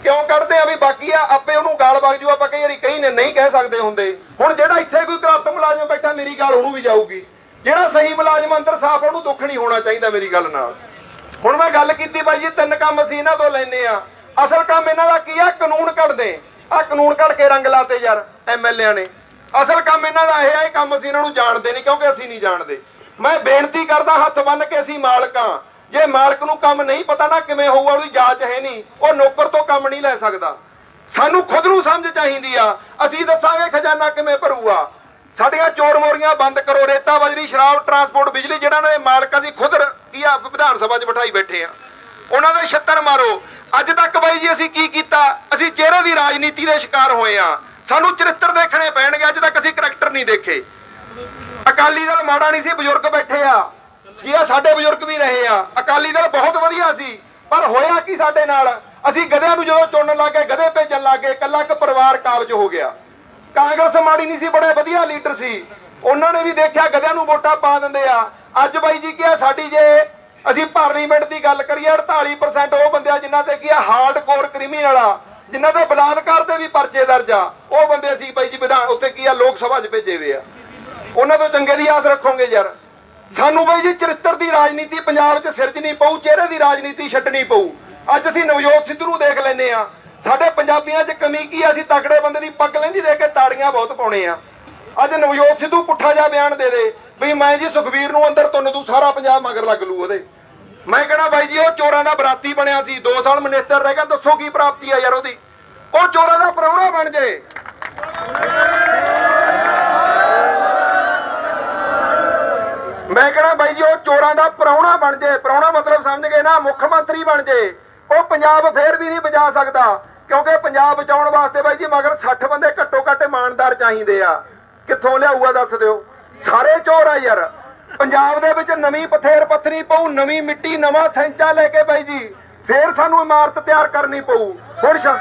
ਕਿਉਂ ਕੱਢਦੇ ਆ ਵੀ ਬਾਕੀ ਆ, ਆਪੇ ਉਹਨੂੰ ਗਾਲ ਵਗ ਜੂ, ਆਪਾਂ ਕਈ ਵਾਰੀ ਕਈ ਨੇ ਨਹੀਂ ਕਹਿ ਸਕਦੇ ਹੁੰਦੇ। ਹੁਣ ਜਿਹੜਾ ਇੱਥੇ ਕੋਈ ਕਰਪਟ ਮੁਲਾਜ਼ਮ ਬੈਠਾ, ਮੇਰੀ ਗੱਲ ਉਹਨੂੰ ਵੀ ਜਾਊਗੀ। ਜਿਹੜਾ ਸਹੀ ਮੁਲਾਜ਼ਮ ਅੰਦਰ ਸਾਫ਼, ਉਹਨੂੰ ਦੁੱਖ ਨਹੀਂ ਹੋਣਾ ਚਾਹੀਦਾ ਮੇਰੀ ਗੱਲ ਨਾਲ। ਹੁਣ ਮੈਂ ਗੱਲ ਕੀਤੀ ਬਾਈ ਜੀ, ਤਿੰਨ ਕੰਮ ਅਸੀਂ ਇਹਨਾਂ ਤੋਂ ਲੈਨੇ ਆ। ਅਸਲ ਕੰਮ ਇਹਨਾਂ ਦਾ ਕੀ ਆ? ਕਾਨੂੰਨ ਕੱਢਦੇ। ਆ ਕਾਨੂੰਨ ਕੱਢ ਕੇ ਰੰਗ ਲਾਤੇ ਯਾਰ ਐਮਐਲਏਆਂ ਨੇ। ਅਸਲ ਕੰਮ ਇਹਨਾਂ ਦਾ ਇਹ ਆ, ਇਹ ਕੰਮ ਅਸੀਂ ਇਹਨਾਂ ਨੂੰ ਜਾਣਦੇ ਨਹੀਂ, ਕਿਉਂਕਿ ਅਸੀਂ ਨਹੀਂ ਜਾਣਦੇ। ਮੈਂ ਬੇਨਤੀ ਕਰਦਾ, ਹੱਥ ਬੰਨ ਕੇ ਅਸੀਂ ਮਾਲਕਾਂ ਜੇ ਮਾਲਕ ਨੂੰ ਕੰਮ ਨਹੀਂ ਪਤਾ ਨਾ ਕਿਵੇਂ ਹੋਊਗਾ, ਉਹਦੀ ਜਾਂਚ ਹੈ ਨਹੀਂ, ਉਹ ਨੌਕਰ ਤੋਂ ਕੰਮ ਨਹੀਂ ਲੈ ਸਕਦਾ। ਸਾਨੂੰ ਖੁਦ ਨੂੰ ਸਮਝ ਚਾਹੀਦੀ ਆ, ਅਸੀਂ ਦੱਸਾਂਗੇ ਖਜ਼ਾਨਾ ਕਿਵੇਂ ਭਰੂਗਾ। ਸਾਡੀਆਂ ਚੋਰ ਮੋਰੀਆਂ ਬੰਦ ਕਰੋ, ਰੇਤਾ ਬਜਰੀ ਸ਼ਰਾਬ, ਟਰਾਂਸਪੋਰਟ, ਬਿਜਲੀ, ਜਿਹੜਾ ਨੇ ਮਾਲਕਾਂ ਦੀ ਖੁਦ ਕੀ ਆ, ਵਿਧਾਨ ਸਭਾ 'ਚ ਬਿਠਾਈ ਬੈਠੇ ਆ। ਉਹਨਾਂ ਦੇ ਛੱਤਰ ਮਾਰੋ। ਅੱਜ ਤੱਕ ਬਾਈ ਜੀ ਅਸੀਂ ਕੀ ਕੀਤਾ? ਅਸੀਂ ਚਿਹਰੇ ਦੀ ਰਾਜਨੀਤੀ ਦੇ ਸ਼ਿਕਾਰ ਹੋਏ ਆ। ਸਾਨੂੰ ਚਰਿੱਤਰ ਦੇਖਣੇ ਪੈਣਗੇ, ਅੱਜ ਤੱਕ ਅਸੀਂ ਕਰੈਕਟਰ ਨਹੀਂ ਦੇਖੇ। ਅਕਾਲੀ ਦਲ ਮਾੜਾ ਨਹੀਂ ਸੀ, ਬਜ਼ੁਰਗ ਬੈਠੇ ਆ। ਕੀ ਆ ਸਾਡੇ ਬਜ਼ੁਰਗ ਵੀ ਰਹੇ ਆ। ਅਕਾਲੀ ਦਲ ਬਹੁਤ ਵਧੀਆ ਸੀ, ਪਰ ਹੋਇਆ ਕੀ ਸਾਡੇ ਨਾਲ? ਅਸੀਂ ਗਧਿਆਂ ਨੂੰ ਜਦੋਂ ਚੁਣਨ ਲੱਗੇ, ਗਧੇ ਭੇਜਣ ਲੱਗੇ, ਇਕੱਲਾ ਇੱਕ ਪਰਿਵਾਰ ਕਾਬਜ ਹੋ ਗਿਆ। ਕਾਂਗਰਸ ਮਾੜੀ ਨਹੀਂ ਸੀ, ਬੜੇ ਵਧੀਆ ਲੀਡਰ ਸੀ। ਉਹਨਾਂ ਨੇ ਵੀ ਦੇਖਿਆ, ਗਧਿਆਂ ਨੂੰ ਵੋਟਾਂ ਪਾ ਦਿੰਦੇ ਆ। ਅੱਜ ਬਾਈ ਜੀ ਕਿਹਾ, ਸਾਡੀ ਜੇ ਅਸੀਂ ਪਾਰਲੀਮੈਂਟ ਦੀ ਗੱਲ ਕਰੀਏ 48% ਉਹ ਬੰਦੇ ਆ ਜਿਨ੍ਹਾਂ ਤੇ ਕੀ ਆ, ਹਾਰਡਕੋਰ ਕ੍ਰਿਮੀਨਲ ਆ, ਜਿਨ੍ਹਾਂ ਦੇ ਬਲਾਤਕਾਰ ਤੇ ਵੀ ਪਰਚੇ ਦਰਜ ਆ। ਉਹ ਬੰਦੇ ਅਸੀਂ ਬਾਈ ਜੀ ਵਿਧਾਨ ਉੱਤੇ ਕੀ ਆ, ਲੋਕ ਸਭਾ 'ਚ ਭੇਜੇ ਵੇ ਆ। ਉਹਨਾਂ ਤੋਂ ਚੰਗੇ ਦੀ ਆਸ ਰੱਖੋਗੇ ਯਾਰ। ਸਾਨੂੰ ਬਈ ਜੀ ਚਰਿੱਤਰ ਦੀ ਰਾਜਨੀਤੀ ਪੰਜਾਬ 'ਚ ਸਿਰਜਣੀ ਪਊ, ਚਿਹਰੇ ਦੀ ਰਾਜਨੀਤੀ ਛੱਡਣੀ ਪਊ। ਅੱਜ ਅਸੀਂ ਨਵਜੋਤ ਸਿੱਧੂ ਨੂੰ ਦੇਖ ਲੈਨੇ ਆ ਸਾਡੇ ਪੰਜਾਬੀਆਂ 'ਚ ਕਮੀ ਕੀ ਆ? ਅਸੀਂ ਤਕੜੇ ਬੰਦੇ ਦੀ ਪੱਗ ਲੈਂਦੀ ਦੇ ਕੇ ਤਾੜੀਆਂ ਬਹੁਤ ਪਾਉਣੇ ਆ। ਅੱਜ ਨਵਜੋਤ ਸਿੱਧੂ ਪੁੱਠਾ ਜਿਹਾ ਬਿਆਨ ਦੇ ਦੇ ਵੀ ਮੈਂ ਜੀ ਸੁਖਵੀਰ ਨੂੰ ਅੰਦਰ ਤੁੰਨ ਦੂ ਸਾਰਾ ਪੰਜਾਬ ਮਗਰ ਲੱਗ ਲੂ ਉਹਦੇ। ਮੈਂ ਕਹਣਾ ਬਾਈ ਜੀ, ਉਹ ਚੋਰਾਂ ਦਾ ਬਰਾਤੀ ਬਣਿਆ ਸੀ। 2 ਸਾਲ ਮਿਨਿਸਟਰ ਰਹਿ ਗਿਆ, ਦੱਸੋ ਕੀ ਪ੍ਰਾਪਤੀ ਆ ਯਾਰ ਉਹਦੀ। ਉਹ ਚੋਰਾਂ ਦਾ ਪ੍ਰਾਹੁਣਾ ਬਣ ਜੇ। ਮੈਂ ਕਹਣਾ ਬਾਈ ਜੀ, ਉਹ ਚੋਰਾਂ ਦਾ ਪ੍ਰਾਹੁਣਾ ਬਣ ਜੇ। ਪ੍ਰਾਹੁਣਾ ਮਤਲਬ ਸਮਝ ਗਏ ਨਾ, ਮੁੱਖ ਮੰਤਰੀ ਬਣ ਜੇ। ਉਹ ਪੰਜਾਬ ਫੇਰ ਵੀ ਨਹੀਂ ਬਚਾ ਸਕਦਾ, ਕਿਉਂਕਿ ਪੰਜਾਬ ਬਚਾਉਣ ਵਾਸਤੇ ਬਾਈ ਜੀ ਮਗਰ 60 ਬੰਦੇ ਘੱਟੋ ਘੱਟ ਇਮਾਨਦਾਰ ਚਾਹੀਦੇ ਆ। ਕਿੱਥੋਂ ਲਿਆਊਗਾ ਦੱਸ ਦਿਓ? ਸਾਰੇ ਚੋਰ ਆ ਯਾਰ। ਪੰਜਾਬ ਦੇ ਵਿੱਚ ਨਵੀਂ ਪਥੇਰ ਪੱਥਰੀ ਪਊ, ਨਵੀਂ ਮਿੱਟੀ, ਨਵਾਂ ਸੈਂਚਾ ਲੈ ਕੇ ਬਾਈ ਜੀ। ਫੇਰ ਸਾਨੂੰ ਇਮਾਰਤ ਤਿਆਰ ਕਰਨੀ ਪਊ। ਹੁਣ ਸ਼ਾ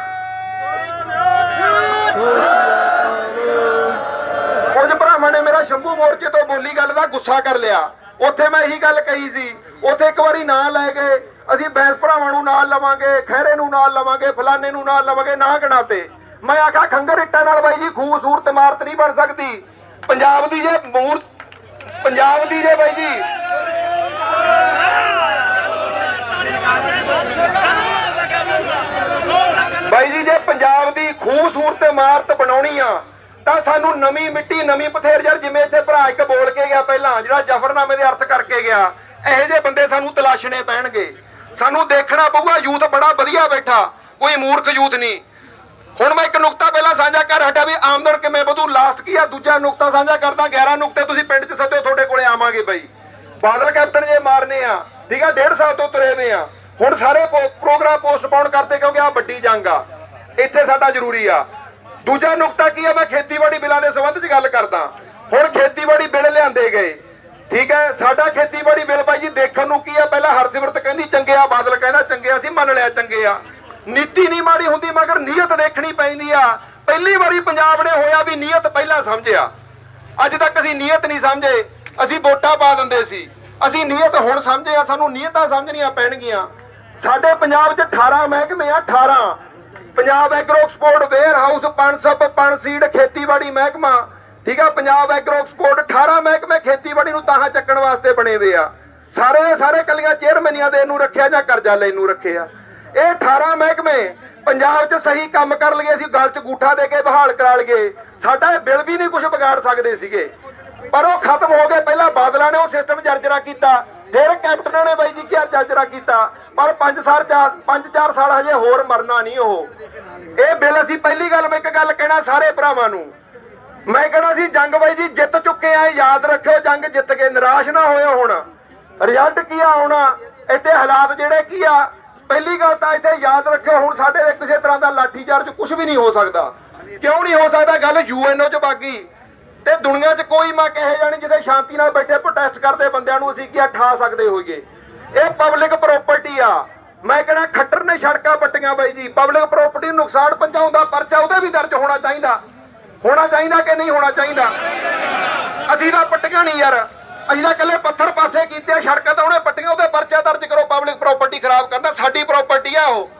ਸ਼ੰਭੂ ਮੋਰਚੇ ਤੋਂ ਬੋਲੀ ਗੱਲ ਦਾ ਗੁੱਸਾ ਕਰ ਲਿਆ। ਉੱਥੇ ਮੈਂ ਇਹੀ ਗੱਲ ਕਹੀ ਸੀ, ਉੱਥੇ ਇੱਕ ਵਾਰੀ ਨਾਂ ਲੈ ਗਏ ਅਸੀਂ ਬੈਂਸ ਭਰਾਵਾਂ ਨੂੰ ਨਾਲ ਲਵਾਂਗੇ, ਖਹਿਰੇ ਨੂੰ ਨਾਲ ਲਵਾਂਗੇ, ਫਲਾਣੇ ਨੂੰ ਨਾਲ ਲਵਾਂਗੇ, ਨਾ ਗਣਾਤੇ। ਮੈਂ ਆਖਾ ਖੰਗਰ ਇੱਟਾਂ ਨਾਲ ਬਾਈ ਜੀ ਖੂਬਸੂਰਤ ਇਮਾਰਤ ਨਹੀਂ ਬਣ ਸਕਦੀ। ਪੰਜਾਬ ਦੀ ਜੇ ਮੂਰਤ ਪੰਜਾਬ ਦੀ ਜੇ ਬਾਈ ਜੀ। ਬਾਈ ਜੀ, ਜੇ ਪੰਜਾਬ ਦੀ ਖੂਬਸੂਰਤ ਇਮਾਰਤ ਬਣਾਉਣੀ ਆ ਤਾਂ ਸਾਨੂੰ ਨਵੀਂ ਮਿੱਟੀ, ਨਵੀਂ ਪਥੇਰ ਯਾਰ ਜਿਵੇਂ ਇੱਥੇ ਭਰਾ ਇੱਕ ਬੋਲ ਕੇ ਗਿਆ ਪਹਿਲਾਂ, ਜਿਹੜਾ ਜਫਰਨਾਮੇ ਦੇ ਅਰਥ ਕਰਕੇ ਗਿਆ, ਇਹੋ ਜਿਹੇ ਬੰਦੇ ਸਾਨੂੰ ਤਲਾਸ਼ਣੇ ਪੈਣਗੇ। ਸਾਨੂੰ ਦੇਖਣਾ ਪਊਗਾ, ਯੂਥ ਬੜਾ ਵਧੀਆ ਬੈਠਾ, ਕੋਈ ਮੂਰਖ ਯੂਥ ਨਹੀਂ। ਹੁਣ ਮੈਂ ਇੱਕ ਨੁਕਤਾ ਪਹਿਲਾਂ ਸਾਂਝਾ ਕਰ ਹਟਿਆ ਵੀ ਆਮਦਨ ਕਿਵੇਂ ਵਧੂ ਲਾਸਟ ਕੀ ਆ, ਦੂਜਾ ਨੁਕਤਾ ਸਾਂਝਾ ਕਰਦਾ 11 ਨੁਕਤੇ ਤੁਸੀਂ ਪਿੰਡ 'ਚ ਸੱਦੋ, ਤੁਹਾਡੇ ਕੋਲੇ ਆਵਾਂਗੇ ਬਾਈ। ਬਾਦਲ ਕੈਪਟਨ ਜੇ ਮਾਰਨੇ ਆ, ਠੀਕ ਆ, ਡੇਢ ਸਾਲ ਤੋਂ ਤੁਰੇ ਹੋਏ ਆ। ਹੁਣ ਸਾਰੇ ਪੋ- ਪ੍ਰੋਗਰਾਮ ਪੋਸਟਪੋਨ ਕਰਤੇ ਕਿਉਂਕਿ ਆ ਵੱਡੀ ਜੰਗ ਆ। ਇੱਥੇ ਸਾਡਾ ਜ਼ਰੂਰੀ ਆ। ਦੂਜਾ ਨੁਕਤਾ ਕੀ ਆ ਮੈਂ ਖੇਤੀਬਾੜੀ ਬਿੱਲਾਂ ਦੇ ਸੰਬੰਧ 'ਚ ਗੱਲ ਕਰਦਾ। ਹੁਣ ਖੇਤੀਬਾੜੀ ਬਿੱਲ ਲਿਆਂਦੇ ਗਏ। ਠੀਕ ਹੈ? ਸਾਡਾ ਖੇਤੀਬਾੜੀ ਬਿੱਲ ਭਾਈ ਜੀ ਦੇਖਣ ਨੂੰ ਕੀ ਆ ਪਹਿਲਾਂ ਹਰਸਿਮਰਤ ਕਹਿੰਦੀ ਚੰਗੇ ਆ ਬਾਦਲ ਕਹਿੰਦਾ ਚੰਗੇ ਆ, ਅਸੀਂ ਮੰਨ ਲਿਆ ਚੰਗੇ ਆ। ਨੀਤੀ ਨਹੀਂ ਮਾੜੀ ਹੁੰਦੀ ਮਗਰ ਨੀਅਤ ਦੇਖਣੀ ਪੈਂਦੀ ਆ। ਪਹਿਲੀ ਵਾਰੀ ਪੰਜਾਬ ਨੇ ਹੋਇਆ ਵੀ ਨੀਅਤ ਪਹਿਲਾਂ ਸਮਝਿਆ। ਅੱਜ ਤੱਕ ਅਸੀਂ ਨੀਅਤ ਨਹੀਂ ਸਮਝੇ। ਅਸੀਂ ਵੋਟਾਂ ਪਾ ਦਿੰਦੇ ਸੀ। ਅਸੀਂ ਨੀਅਤ ਹੁਣ ਸਮਝੇ ਆ ਸਾਨੂੰ ਨੀਅਤਾਂ ਸਮਝਣੀਆਂ ਪੈਣਗੀਆਂ। ਸਾਡੇ ਪੰਜਾਬ 'ਚ 18 ਮਹਿਕਮੇ ਆ 18 Punjab agro export warehouse, Punsup Punseed ਖੇਤੀਬਾੜੀ ਮਹਿਕਮਾ। ਠੀਕ ਆ, ਪੰਜਾਬ ਐਗਰੋ ਐਕਸਪੋਰਟ 18 ਮਹਿਕਮੇ ਖੇਤੀਬਾੜੀ ਨੂੰ ਤਾਹਾਂ ਚੱਕਣ ਵਾਸਤੇ ਬਣੇ ਹੋਏ ਆ। ਸਾਰੇ ਦੇ ਸਾਰੇ ਕੱਲੀਆਂ ਚੇਅਰਮੈਨੀਆਂ ਦੇ ਇਹਨੂੰ ਰੱਖਿਆ ਜਾਂ ਕਰਜ਼ਾ ਲੈਣ ਨੂੰ ਰੱਖਿਆ ਇਹ 18 ਮਹਿਕਮੇ ਪੰਜਾਬ 'ਚ ਸਹੀ ਕੰਮ ਕਰ ਲਈਏ, ਅਸੀਂ ਗੱਲ 'ਚ ਗੂਠਾ ਦੇ ਕੇ ਬਹਾਲ ਕਰਾ ਲਈਏ। ਸਾਡਾ ਇਹ ਬਿੱਲ ਵੀ ਨਹੀਂ ਕੁਝ ਵਿਗਾੜ ਸਕਦੇ ਸੀਗੇ। ਪਰ ਉਹ ਖਤਮ ਹੋ ਗਏ, ਪਹਿਲਾਂ ਬਾਦਲਾਂ ਨੇ ਉਹ ਸਿਸਟਮ ਜਰਜਰਾ ਕੀਤਾ। ਫਿਰ ਕੈਪਟਨਾਂ ਨੇ ਬਾਈ ਜੀ ਕਿਹਾ ਜਰਜਰਾ ਕੀਤਾ? ਪਰ 5 ਸਾਲ 5-4 ਸਾਲ ਹਜੇ ਹੋਰ ਮਰਨਾ ਨਹੀਂ ਉਹ। ਇਹ ਬਿੱਲ ਅਸੀਂ ਪਹਿਲੀ ਗੱਲ ਮੈਂ ਇੱਕ ਗੱਲ ਕਹਿਣਾ ਸਾਰੇ ਭਰਾਵਾਂ ਨੂੰ। ਮੈਂ ਕਹਿਣਾ ਸੀ, ਜੰਗ ਬਾਈ ਜੀ ਜਿੱਤ ਚੁੱਕੇ ਆ ਯਾਦ ਰੱਖਿਓ, ਜੰਗ ਜਿੱਤ ਕੇ ਨਿਰਾਸ਼ ਨਾ ਹੋਇਓ ਹੁਣ। ਰਿਜ਼ਲਟ ਕੀ ਆਉਣਾ ਇੱਥੇ ਹਾਲਾਤ ਜਿਹੜੇ ਕੀ ਆ? ਪਹਿਲੀ ਗੱਲ ਤਾਂ ਇੱਥੇ ਯਾਦ ਰੱਖਿਓ, ਹੁਣ ਸਾਡੇ ਕਿਸੇ ਤਰ੍ਹਾਂ ਦਾ ਲਾਠੀਚਾਰਜ ਕੁਝ ਵੀ ਨਹੀਂ ਹੋ ਸਕਦਾ। ਕਿਉਂ ਨਹੀਂ ਹੋ ਸਕਦਾ? ਗੱਲ ਯੂਐਨਓ ਚ ਬਾਗੀ ਤੇ ਦੁਨੀਆ 'ਚ ਕੋਈ ਮੈਂ ਕਹੇ ਜਾਣੀ ਜਿਹਦੇ ਸ਼ਾਂਤੀ ਨਾਲ ਬੈਠੇ ਪ੍ਰੋਟੈਸਟ ਕਰਦੇ ਬੰਦਿਆਂ ਨੂੰ ਅਸੀਂ ਕੀ ਠਾ ਸਕਦੇ ਹੋਈਏ। ਇਹ ਪਬਲਿਕ ਪ੍ਰਾਪਰਟੀ ਆ। ਮੈਂ ਕਹਿੰਦਾ ਖੱਟਰ ਨੇ ਸੜਕਾਂ ਪੱਟੀਆਂ ਬਾਈ ਜੀ। ਪਬਲਿਕ ਪ੍ਰਾਪਰਟੀ ਨੂੰ ਨੁਕਸਾਨ ਪਹੁੰਚਾਉਂਦਾ ਪਰਚਾ ਉਹਦੇ ਵੀ ਦਰਜ ਹੋਣਾ ਚਾਹੀਦਾ। ਹੋਣਾ ਚਾਹੀਦਾ ਕਿ ਨਹੀਂ ਹੋਣਾ ਚਾਹੀਦਾ? ਅਸੀਂ ਤਾਂ ਪੱਟੀਆਂ ਨਹੀਂ ਯਾਰ। ਅਸੀਂ ਤਾਂ ਇਕੱਲੇ ਪੱਥਰ ਪਾਸੇ ਕੀਤੇ ਸੜਕਾਂ ਤਾਂ ਉਹਨੇ ਪੱਟੀਆਂ ਉਹਦੇ ਪਰਚਾ ਦਰਜ ਕਰੋ ਪਬਲਿਕ ਪ੍ਰਾਪਰਟੀ ਖਰਾਬ ਕਰਦਾ ਸਾਡੀ ਪ੍ਰਾਪਰਟੀ ਆ ਉਹ।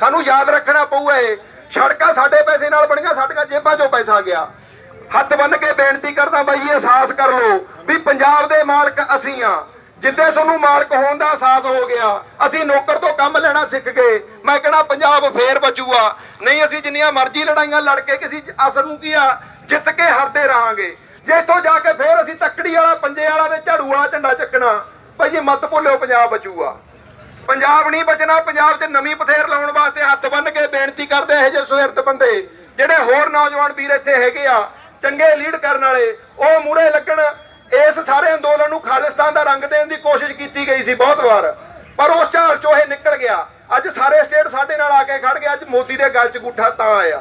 ਸਾਨੂੰ ਯਾਦ ਰੱਖਣਾ ਪਊ ਇਹ। ਸੜਕਾਂ ਸਾਡੇ ਪੈਸੇ ਨਾਲ ਬਣੀਆਂ, ਸਾਡੀਆਂ ਜੇਬਾਂ 'ਚੋਂ ਪੈਸਾ ਗਿਆ। ਹੱਥ ਬੰਨ ਕੇ ਬੇਨਤੀ ਕਰਦਾ ਬਾਈ ਇਹ ਅਹਿਸਾਸ ਕਰ ਲਓ ਵੀ ਪੰਜਾਬ ਦੇ ਮਾਲਕ ਅਸੀਂ ਆ। ਜਿੱਦੇ ਤੁਹਾਨੂੰ ਮਾਲਕ ਹੋਣ ਦਾ ਅਹਿਸਾਸ ਹੋ ਗਿਆ, ਅਸੀਂ ਨੌਕਰ ਤੋਂ ਕੰਮ ਲੈਣਾ ਸਿੱਖ ਗਏ। ਮੈਂ ਕਹਣਾ ਪੰਜਾਬ ਫੇਰ ਬਚੂਗਾ। ਨਹੀਂ, ਅਸੀਂ ਜਿੰਨੀਆਂ ਮਰਜ਼ੀ ਲੜਾਈਆਂ ਲੜ ਕੇ ਕਿਸੇ ਅਸਰ ਨੂੰ ਕੀ ਆ, ਜਿੱਤ ਕੇ ਹਰਦੇ ਰਹਾਂਗੇ। ਜੇ ਇੱਥੋਂ ਜਾ ਕੇ ਫੇਰ ਅਸੀਂ ਤੱਕੜੀ ਵਾਲਾ, ਪੰਜੇ ਵਾਲਾ ਤੇ ਝਾੜੂ ਵਾਲਾ ਝੰਡਾ ਚੱਕਣਾ ਭਾਈ ਜੀ, ਮਤ ਭੁੱਲਿਓ, ਪੰਜਾਬ ਬਚੂਗਾ। ਪੰਜਾਬ ਨਹੀਂ ਬਚਣਾ, ਪੰਜਾਬ 'ਚ ਨਵੀਂ ਪਥੇਰ ਲਾਉਣ ਵਾਸਤੇ ਹੱਥ ਬੰਨ ਕੇ ਬੇਨਤੀ ਕਰਦੇ ਇਹੋ ਜਿਹੇ ਸੁਹਿਰਦ ਬੰਦੇ। ਜਿਹੜੇ ਹੋਰ ਨੌਜਵਾਨ ਵੀਰ ਇੱਥੇ ਹੈਗੇ ਆ ਚੰਗੇ ਲੀਡ ਕਰਨ ਵਾਲੇ ਉਹ ਮੂਰੇ ਲੱਗਣ ਇਸ ਸਾਰੇ ਅੰਦੋਲਨ ਨੂੰ ਖਾਲਿਸਤਾਨ ਦਾ ਰੰਗ ਦੇਣ ਦੀ ਕੋਸ਼ਿਸ਼ ਕੀਤੀ ਗਈ ਸੀ ਬਹੁਤ ਵਾਰ। ਪਰ ਉਸ ਝਾਲ ਚੋਂ ਇਹ ਨਿਕਲ ਗਿਆ। ਅੱਜ ਸਾਰੇ ਸਟੇਟ ਸਾਡੇ ਨਾਲ ਆ ਕੇ ਖੜ ਗਿਆ ਅੱਜ ਮੋਦੀ ਦੇ ਗਲ 'ਚ ਗੁੱਠਾ ਤਾਂ ਆਇਆ।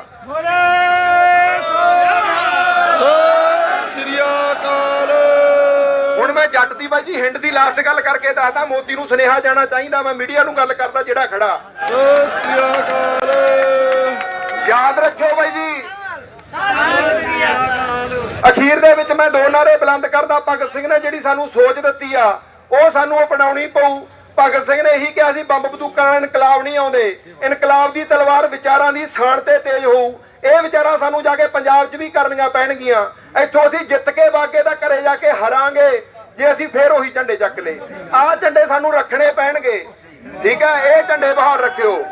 ਹੁਣ ਮੈਂ ਜੱਟ ਦੀ ਬਾਈ ਜੀ ਹਿੰਡ ਦੀ ਲਾਸਟ ਗੱਲ ਕਰਕੇ ਦੱਸਦਾ। ਮੋਦੀ ਨੂੰ ਸੁਨੇਹਾ ਜਾਣਾ ਚਾਹੀਦਾ। ਮੈਂ ਮੀਡੀਆ ਨੂੰ ਗੱਲ ਕਰਦਾ ਜਿਹੜਾ ਖੜਾ। ਯਾਦ ਰੱਖਿਓ ਬਾਈ ਜੀ। ਅਖੀਰ ਦੇ ਵਿੱਚ ਮੈਂ ਦੋ ਨਾਰੇ ਬੁਲੰਦ ਕਰਦਾ, ਭਗਤ ਸਿੰਘ ਨੇ ਜਿਹੜੀ ਸਾਨੂੰ ਸੋਚ ਦਿੱਤੀ ਆ, ਉਹ ਸਾਨੂੰ ਅਪਣਾਉਣੀ ਪਊ। ਭਗਤ ਸਿੰਘ ਨੇ ਇਹੀ ਕਿਹਾ ਸੀ, ਬੰਬ ਬੰਦੂਕਾਂ ਨਾਲ ਇਨਕਲਾਬ ਨਹੀਂ ਆਉਂਦੇ। ਇਨਕਲਾਬ ਦੀ ਤਲਵਾਰ ਵਿਚਾਰਾਂ ਦੀ ਸਾਣ ਤੇ ਤੇਜ਼ ਹੋਊ। ਇਹ ਵਿਚਾਰਾਂ ਸਾਨੂੰ ਜਾ ਕੇ ਪੰਜਾਬ 'ਚ ਵੀ ਕਰਨੀਆਂ ਪੈਣਗੀਆਂ। ਇੱਥੋਂ ਅਸੀਂ ਜਿੱਤ ਕੇ ਬਾਗੇ ਦਾ ਘਰੇ ਜਾ ਕੇ ਹਰਾਂਗੇ। ਜੇ ਅਸੀਂ ਫੇਰ ਉਹੀ ਝੰਡੇ ਚੱਕ ਲਏ। ਆਹ ਝੰਡੇ ਸਾਨੂੰ ਰੱਖਣੇ ਪੈਣਗੇ। ਠੀਕ ਹੈ, ਇਹ ਝੰਡੇ ਬਹਾਲ ਰੱਖਿਓ।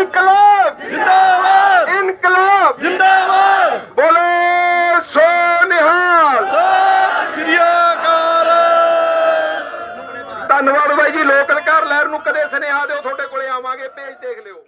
ਇਨਕਲਾਬ। ਜਿੰਦਾਬਾਦ। ਇਨਕਲਾਬ। ਜਿੰਦਾਬਾਦ। ਬੋਲੇ ਸੋ ਨਿਹਾਲ। ਸਤਿ ਸ੍ਰੀ ਅਕਾਲ। ਧੰਨਵਾਦ ਬਾਈ ਜੀ ਲੋਕਲ ਘਰ ਲਹਿਰ ਨੂੰ ਕਦੇ ਸੁਨੇਹਾ ਦਿਓ ਤੁਹਾਡੇ ਕੋਲੇ ਆਵਾਂਗੇ ਭੇਜ ਦੇਖ ਲਿਓ।